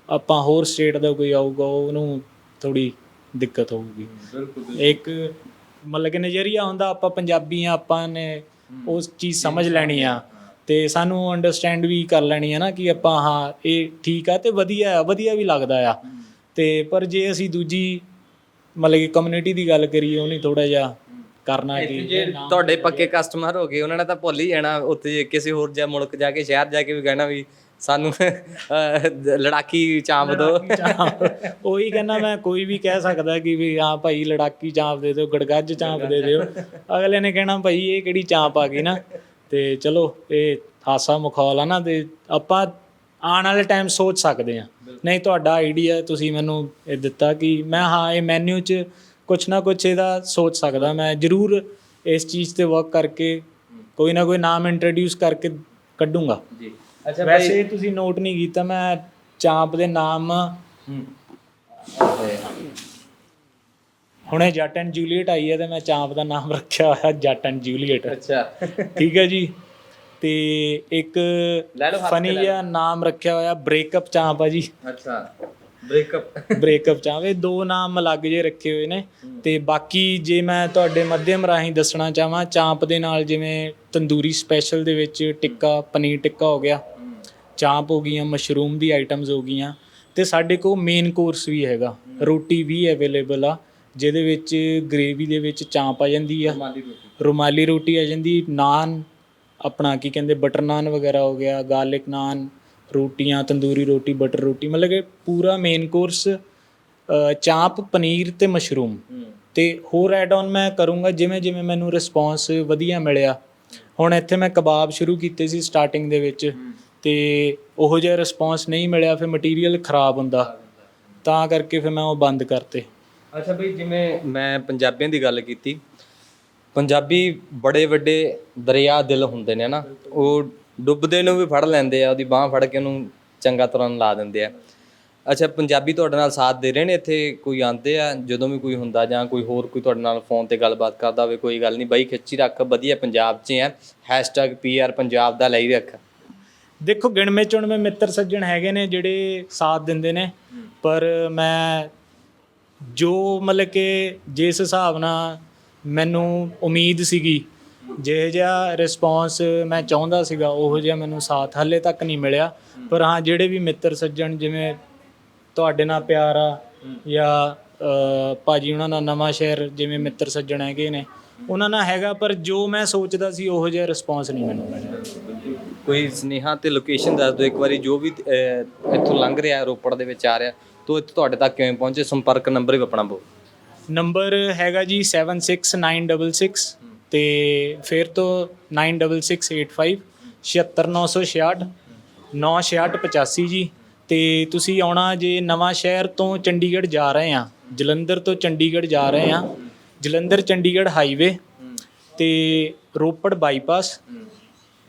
ਆਪਾਂ ਹੋਰ ਸਟੇਟ ਦਾ ਕੋਈ ਆਊਗਾ ਉਹਨੂੰ ਥੋੜੀ ਦਿੱਕਤ ਹੋਊਗੀ। ਇੱਕ ਮਤਲਬ ਕਿ ਨਜ਼ਰੀਆ ਹੁੰਦਾ ਆਪਾਂ ਪੰਜਾਬੀ ਆ ਆਪਾਂ ਨੇ ਉਸ ਚੀਜ਼ ਸਮਝ ਲੈਣੀ ਆ। ਤੇ ਸਾਨੂੰ ਅੰਡਰਸਟੈਂਡ ਵੀ ਕਰ ਲੈਣੀ ਆ ਨਾ ਕਿ ਆਪਾਂ ਹਾਂ ਇਹ ਠੀਕ ਆ ਤੇ ਵਧੀਆ ਆ ਵਧੀਆ ਵੀ ਲੱਗਦਾ ਆ। ਤੇ ਪਰ ਜੇ ਅਸੀਂ ਦੂਜੀ ਮਤਲਬ ਕਿ ਕਮਿਊਨਿਟੀ ਦੀ ਗੱਲ ਕਰੀਏ ਉਹ ਨਹੀਂ ਥੋੜਾ ਜਿਹਾ ਕਰਨਾ ਕਿ ਜੇ ਤੁਹਾਡੇ ਪੱਕੇ ਕਸਟਮਰ ਹੋ ਗਏ ਉਹਨਾਂ ਨੇ ਤਾਂ ਭੁੱਲ ਹੀ ਜਾਣਾ ਉੱਥੇ ਜੇ ਕਿਸੇ ਹੋਰ ਜਿਹਾ ਮੁਲਕ ਜਾ ਕੇ ਸ਼ਹਿਰ ਜਾ ਕੇ ਵੀ ਕਹਿਣਾ ਵੀ ਸਾਨੂੰ ਅਹ, ਲੜਾਕੀ ਚਾਂਪ ਦੋ ਚਾਂਪ। ਉਹੀ ਕਹਿੰਦਾ ਮੈਂ ਕੋਈ ਵੀ ਕਹਿ ਸਕਦਾ ਕਿ ਵੀ ਹਾਂ ਭਾਈ ਲੜਾਕੀ ਚਾਂਪ ਦੇ ਦਿਓ ਗੜਗੱਜ ਚਾਂਪ ਦੇ ਦਿਓ। ਅਗਲੇ ਨੇ ਕਹਿਣਾ ਭਾਈ ਇਹ ਕਿਹੜੀ ਚਾਂਪ ਆ ਗਈ ਨਾ? ਤੇ ਚਲੋ ਇਹ ਹਾਸਾ ਮਖੌਲ ਆ ਨਾ ਤੇ ਆਪਾਂ ਆਉਣ ਵਾਲੇ ਟਾਈਮ ਸੋਚ ਸਕਦੇ ਆ ਨਹੀਂ ਤੁਹਾਡਾ ਆਈਡੀਆ ਤੁਸੀਂ ਮੈਨੂੰ ਇਹ ਦਿੱਤਾ ਕਿ ਮੈਂ ਹਾਂ ਇਹ ਮੈਨੂ 'ਚ ਕੁਛ ਨਾ ਕੁਛ ਇਹਦਾ ਸੋਚ ਸਕਦਾ ਮੈਂ ਜ਼ਰੂਰ ਇਸ ਚੀਜ਼ ਤੇ ਵਰਕ ਕਰਕੇ ਕੋਈ ਨਾ ਕੋਈ ਨਾਮ ਇੰਟਰੋਡਿਊਸ ਕਰਕੇ ਕੱਢੂੰਗਾ। ਜੀ। ਅੱਛਾ ਵੈਸੇ ਤੁਸੀਂ ਨੋਟ ਨਹੀਂ ਕੀਤਾ ਮੈਂ ਚਾਂਪ ਦੇ ਨਾਮ ਹੁਣੇ ਜੱਟ ਐਂਡ ਜੂਲੀਅਟ ਆਈ ਹੈ ਤੇ ਮੈਂ ਚਾਂਪ ਦਾ ਨਾਮ ਰੱਖਿਆ ਹੋਇਆ ਜੱਟ ਐਂਡ ਜੂਲੀਅਟ। ਅੱਛਾ। ਠੀਕ ਹੈ ਜੀ। ਤੇ ਇੱਕ ਫਨੀ ਜਿਹਾ ਨਾਮ ਰੱਖਿਆ ਹੋਇਆ ਬ੍ਰੇਕਅਪ ਚਾਂਪ ਆ ਜੀ। ਅੱਛਾ। ਬ੍ਰੇਕਅਪ ਬ੍ਰੇਕਅਪ ਇਹ ਦੋ ਨਾਮ ਅਲੱਗ ਜੇ ਰੱਖੇ ਹੋਏ ਨੇ। ਤੇ ਬਾਕੀ ਜੇ ਮੈਂ ਤੁਹਾਡੇ ਮਾਧਿਅਮ ਰਾਹੀਂ ਦੱਸਣਾ ਚਾਹਾਂ ਚਾਂਪ ਦੇ ਨਾਲ ਜਿਵੇਂ ਤੰਦੂਰੀ ਸਪੈਸ਼ਲ ਦੇ ਵਿੱਚ ਟਿੱਕਾ ਪਨੀਰ ਟਿੱਕਾ ਹੋ ਗਿਆ। ਚਾਂਪ ਹੋ ਗਈਆਂ ਮਸ਼ਰੂਮ ਦੀ ਆਈਟਮਸ ਹੋ ਗਈਆਂ। ਤੇ ਸਾਡੇ ਕੋਲ ਮੇਨ ਕੋਰਸ ਵੀ ਹੈਗਾ। ਰੋਟੀ ਵੀ ਅਵੇਲੇਬਲ ਆ ਜਿਹਦੇ ਵਿੱਚ ਗ੍ਰੇਵੀ ਦੇ ਵਿੱਚ ਚਾਂਪ ਆ ਜਾਂਦੀ ਆ। ਰੁਮਾਲੀ ਰੋਟੀ। ਆ ਜਾਂਦੀ। ਨਾਨ ਆਪਣਾ ਕੀ ਕਹਿੰਦੇ ਬਟਰ ਨਾਨ ਵਗੈਰਾ ਹੋ ਗਿਆ ਗਾਰਲਿਕ ਨਾਨ ਰੋਟੀਆਂ ਤੰਦੂਰੀ ਰੋਟੀ ਬਟਰ ਰੋਟੀ ਮਤਲਬ ਕਿ ਪੂਰਾ ਮੇਨ ਕੋਰਸ ਚਾਂਪ ਪਨੀਰ ਤੇ ਮਸ਼ਰੂਮ। ਤੇ ਹੋਰ ਐਡ ਆਨ ਮੈਂ ਕਰੂੰਗਾ ਜਿਵੇਂ ਜਿਵੇਂ ਮੈਨੂੰ ਰਿਸਪੌਂਸ ਵਧੀਆ ਮਿਲਿਆ। ਹੁਣ ਇੱਥੇ ਮੈਂ ਕਬਾਬ ਸ਼ੁਰੂ ਕੀਤੇ ਸੀ ਸਟਾਰਟਿੰਗ ਦੇ ਵਿੱਚ। ਤੇ ਉਹੋ ਜਿਹਾ ਰਿਸਪੌਂਸ ਨਹੀਂ ਮਿਲਿਆ ਫਿਰ ਮਟੀਰੀਅਲ ਖਰਾਬ ਹੁੰਦਾ। ਤਾਂ ਕਰਕੇ ਫਿਰ ਮੈਂ ਉਹ ਬੰਦ ਕਰਤੇ। ਅੱਛਾ ਬਈ ਜਿਵੇਂ ਮੈਂ ਪੰਜਾਬੀਆਂ ਦੀ ਗੱਲ ਕੀਤੀ ਪੰਜਾਬੀ ਬੜੇ ਵੱਡੇ ਦਰਿਆ ਦਿਲ ਹੁੰਦੇ ਨੇ ਨਾ ਉਹ ਡੁੱਬਦੇ ਨੂੰ ਵੀ ਫੜ ਲੈਂਦੇ ਆ, ਉਹਦੀ ਬਾਹ ਫੜ ਕੇ ਉਹਨੂੰ ਚੰਗਾ ਤਰ੍ਹਾਂ ਲਾ ਦਿੰਦੇ ਆ। ਅੱਛਾ, ਪੰਜਾਬੀ ਤੁਹਾਡੇ ਨਾਲ ਸਾਥ ਦੇ ਰਹੇ ਨੇ ਇੱਥੇ? ਕੋਈ ਆਂਦੇ ਆ? ਜਦੋਂ ਵੀ ਕੋਈ ਹੁੰਦਾ ਜਾਂ ਕੋਈ ਹੋਰ ਕੋਈ ਤੁਹਾਡੇ ਨਾਲ ਫੋਨ ਤੇ ਗੱਲਬਾਤ ਕਰਦਾ ਹੋਵੇ, ਕੋਈ ਗੱਲ ਨਹੀਂ। ਬਾਈ, ਖਿੱਚੀ ਰੱਖ, ਵਧੀਆ ਪੰਜਾਬ 'ਚ ਹੈ #ਪੀਆਰ ਪੰਜਾਬ ਦਾ ਲਈ ਰੱਖ। ਦੇਖੋ, ਗਿਣਵੇਂ ਚੁਣਵੇਂ ਮਿੱਤਰ ਸੱਜਣ ਹੈਗੇ ਨੇ ਜਿਹੜੇ ਸਾਥ ਦਿੰਦੇ ਨੇ। ਪਰ ਮੈਂ ਜੋ ਮਤਲਬ ਕਿ ਜਿਸ ਹਿਸਾਬ ਨਾਲ ਮੈਨੂੰ ਉਮੀਦ ਸੀਗੀ ਜਿਹੋ ਜਿਹਾ ਰਿਸਪੌਂਸ ਮੈਂ ਚਾਹੁੰਦਾ ਸੀਗਾ ਉਹੋ ਜਿਹਾ ਮੈਨੂੰ ਸਾਥ ਹੱਲੇ ਤੱਕ ਨਹੀਂ ਮਿਲਿਆ। ਪਰ ਹਾਂ ਜਿਹੜੇ ਵੀ ਮਿੱਤਰ ਸੱਜਣ ਜਿਵੇਂ ਤੁਹਾਡੇ ਨਾਲ ਪਿਆਰ ਆ ਜਾਂ ਭਾਜੀ ਉਹਨਾਂ ਨਾਲ ਨਵਾਂ ਸ਼ਹਿਰ ਜਿਵੇਂ ਮਿੱਤਰ ਸੱਜਣ ਹੈਗੇ ਨੇ ਉਹਨਾਂ ਨਾਲ ਹੈਗਾ ਪਰ ਜੋ ਮੈਂ ਸੋਚਦਾ ਸੀ ਉਹੋ ਜਿਹਾ ਰਿਸਪੌਂਸ ਨਹੀਂ ਮੈਨੂੰ ਮਿਲਿਆ। ਕੋਈ ਸਨੇਹਾ ਤੇ ਲੋਕੇਸ਼ਨ ਦੱਸ ਦਿਓ ਇੱਕ ਵਾਰੀ ਜੋ ਵੀ ਇੱਥੋਂ ਲੰਘ ਰਿਹਾ ਰੋਪੜ ਦੇ ਵਿੱਚ ਆ ਰਿਹਾ ਤੋਂ ਇੱਥੇ ਤੁਹਾਡੇ ਤੱਕ ਕਿਵੇਂ ਪਹੁੰਚੇ? ਸੰਪਰਕ ਨੰਬਰ ਵੀ ਆਪਣਾ ਬੋ। ਨੰਬਰ ਹੈਗਾ ਜੀ 76966 ਤੇ ਫਿਰ ਤੋਂ 9668 76966 96685 ਜੀ। ਤੇ ਤੁਸੀਂ ਆਉਣਾ ਜੇ ਨਵਾਂ ਸ਼ਹਿਰ ਤੋਂ ਚੰਡੀਗੜ੍ਹ ਜਾ ਰਹੇ ਆ, ਜਲੰਧਰ ਤੋਂ ਚੰਡੀਗੜ੍ਹ ਜਾ ਰਹੇ ਆ, ਜਲੰਧਰ ਚੰਡੀਗੜ੍ਹ ਹਾਈਵੇ ਤੇ ਰੋਪੜ ਬਾਈਪਾਸ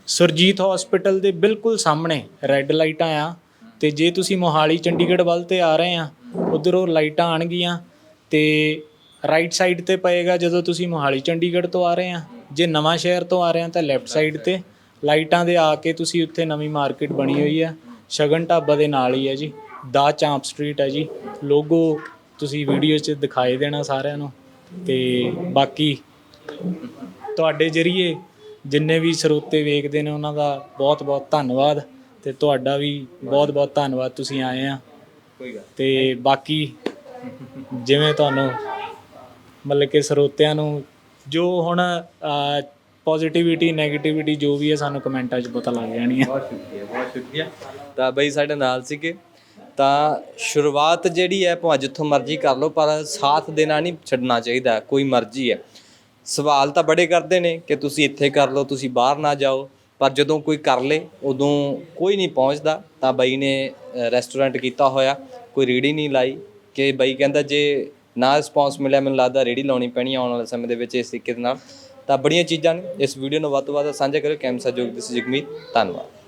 ਸੁਰਜੀਤ ਹਸਪੀਟਲ ਦੇ ਬਿਲਕੁਲ ਸਾਹਮਣੇ ਰੈੱਡ ਲਾਈਟਾਂ ਆ। ਤੇ ਜੇ ਤੁਸੀਂ ਮੋਹਾਲੀ ਚੰਡੀਗੜ੍ਹ ਵੱਲ ਤੇ ਆ ਰਹੇ ਆ, ਉਧਰੋਂ ਲਾਈਟਾਂ ਆਣਗੀਆਂ ਤੇ ਰਾਈਟ ਸਾਈਡ ਤੇ ਪਏਗਾ ਜਦੋਂ ਤੁਸੀਂ ਮੋਹਾਲੀ ਚੰਡੀਗੜ੍ਹ ਤੋਂ ਆ ਰਹੇ ਆ। ਜੇ ਨਵਾਂ ਸ਼ਹਿਰ ਤੋਂ ਆ ਰਹੇ ਆ ਤਾਂ ਲੈਫਟ ਸਾਈਡ ਤੇ। ਲਾਈਟਾਂ ਦੇ ਆ ਕੇ ਤੁਸੀਂ ਉੱਥੇ ਨਵੀਂ ਮਾਰਕੀਟ ਬਣੀ ਹੋਈ ਆ। ਸ਼ਗਨ ਢਾਬਾ ਦੇ ਨਾਲ ਹੀ ਹੈ ਜੀ। ਦਾ ਚਾਂਪ ਸਟਰੀਟ ਹੈ ਜੀ। ਲੋਗੋ ਤੁਸੀਂ ਵੀਡੀਓ 'ਚ ਦਿਖਾਈ ਦੇਣਾ ਸਾਰਿਆਂ ਨੂੰ। ਤੇ ਬਾਕੀ ਤੁਹਾਡੇ ਜਰੀਏ ਜਿੰਨੇ ਵੀ ਸਰੋਤੇ ਵੇਖਦੇ ਨੇ ਉਹਨਾਂ ਦਾ ਬਹੁਤ ਬਹੁਤ ਧੰਨਵਾਦ। ਤੇ ਤੁਹਾਡਾ ਵੀ ਬਹੁਤ ਬਹੁਤ ਧੰਨਵਾਦ ਤੁਸੀਂ ਆਏ ਆ। ਕੋਈ ਗੱਲ ਤੇ ਬਾਕੀ ਜਿਵੇਂ ਤੁਹਾਨੂੰ ਮਤਲਬ ਕਿ ਸਰੋਤਿਆਂ ਨੂੰ ਜੋ ਹੁਣ ਅਹ, ਪੋਜ਼ਿਟਿਵਿਟੀ 네ਗੇਟਿਵਿਟੀ ਜੋ ਵੀ ਹੈ ਸਾਨੂੰ ਕਮੈਂਟਾਂ 'ਚ ਪਤਾ ਲੱਗ ਜਾਣੀ ਹੈ ਬਹੁਤ ਸ਼ੁਕਰੀਆ ਬਹੁਤ ਸ਼ੁਕਰੀਆ। ਤਾਂ ਬਈ ਸਾਡੇ ਨਾਲ ਸੀਗੇ। ਤਾਂ ਸ਼ੁਰੂਆਤ ਜਿਹੜੀ ਹੈ ਭਾਵੇਂ ਜਿੱਥੋਂ ਮਰਜ਼ੀ ਕਰ ਲਓ ਪਰ ਸਾਥ ਦੇਣਾ ਨਹੀਂ ਛੱਡਣਾ ਚਾਹੀਦਾ ਕੋਈ ਮਰਜ਼ੀ ਹੈ। ਸਵਾਲ ਤਾਂ ਬੜੇ ਕਰਦੇ ਨੇ ਕਿ ਤੁਸੀਂ ਇੱਥੇ ਕਰ ਲਓ ਤੁਸੀਂ ਬਾਹਰ ਨਾ ਜਾਓ ਪਰ ਜਦੋਂ ਕੋਈ ਕਰ ਲੇ ਉਦੋਂ ਕੋਈ ਨਹੀਂ ਪਹੁੰਚਦਾ। ਤਾਂ ਬਈ ਨੇ ਰੈਸਟੋਰੈਂਟ ਕੀਤਾ ਹੋਇਆ ਕੋਈ ਰੇੜੀ ਨਹੀਂ ਲਾਈ ਕਿ ਬਈ ਕਹਿੰਦਾ ਜੇ ਨਾ ਰਿਸਪੌਂਸ ਮਿਲਿਆ, ਮੈਨੂੰ ਲੱਗਦਾ ਰੇੜੀ ਲਾਉਣੀ ਪੈਣੀ ਆ ਆਉਣ ਵਾਲੇ ਸਮੇਂ ਦੇ ਵਿੱਚ ਇਸ ਤਰੀਕੇ ਦੇ ਨਾਲ। ਤਾਂ ਬੜੀਆਂ ਚੀਜ਼ਾਂ ਨੇ। ਇਸ ਵੀਡੀਓ ਨੂੰ ਵੱਧ ਤੋਂ ਵੱਧ ਸਾਂਝਾ ਕਰਿਓ। ਕੈਮਸਾ ਜੋਗ ਦਿਸ ਜਗਮੀਤ ਧੰਨਵਾਦ।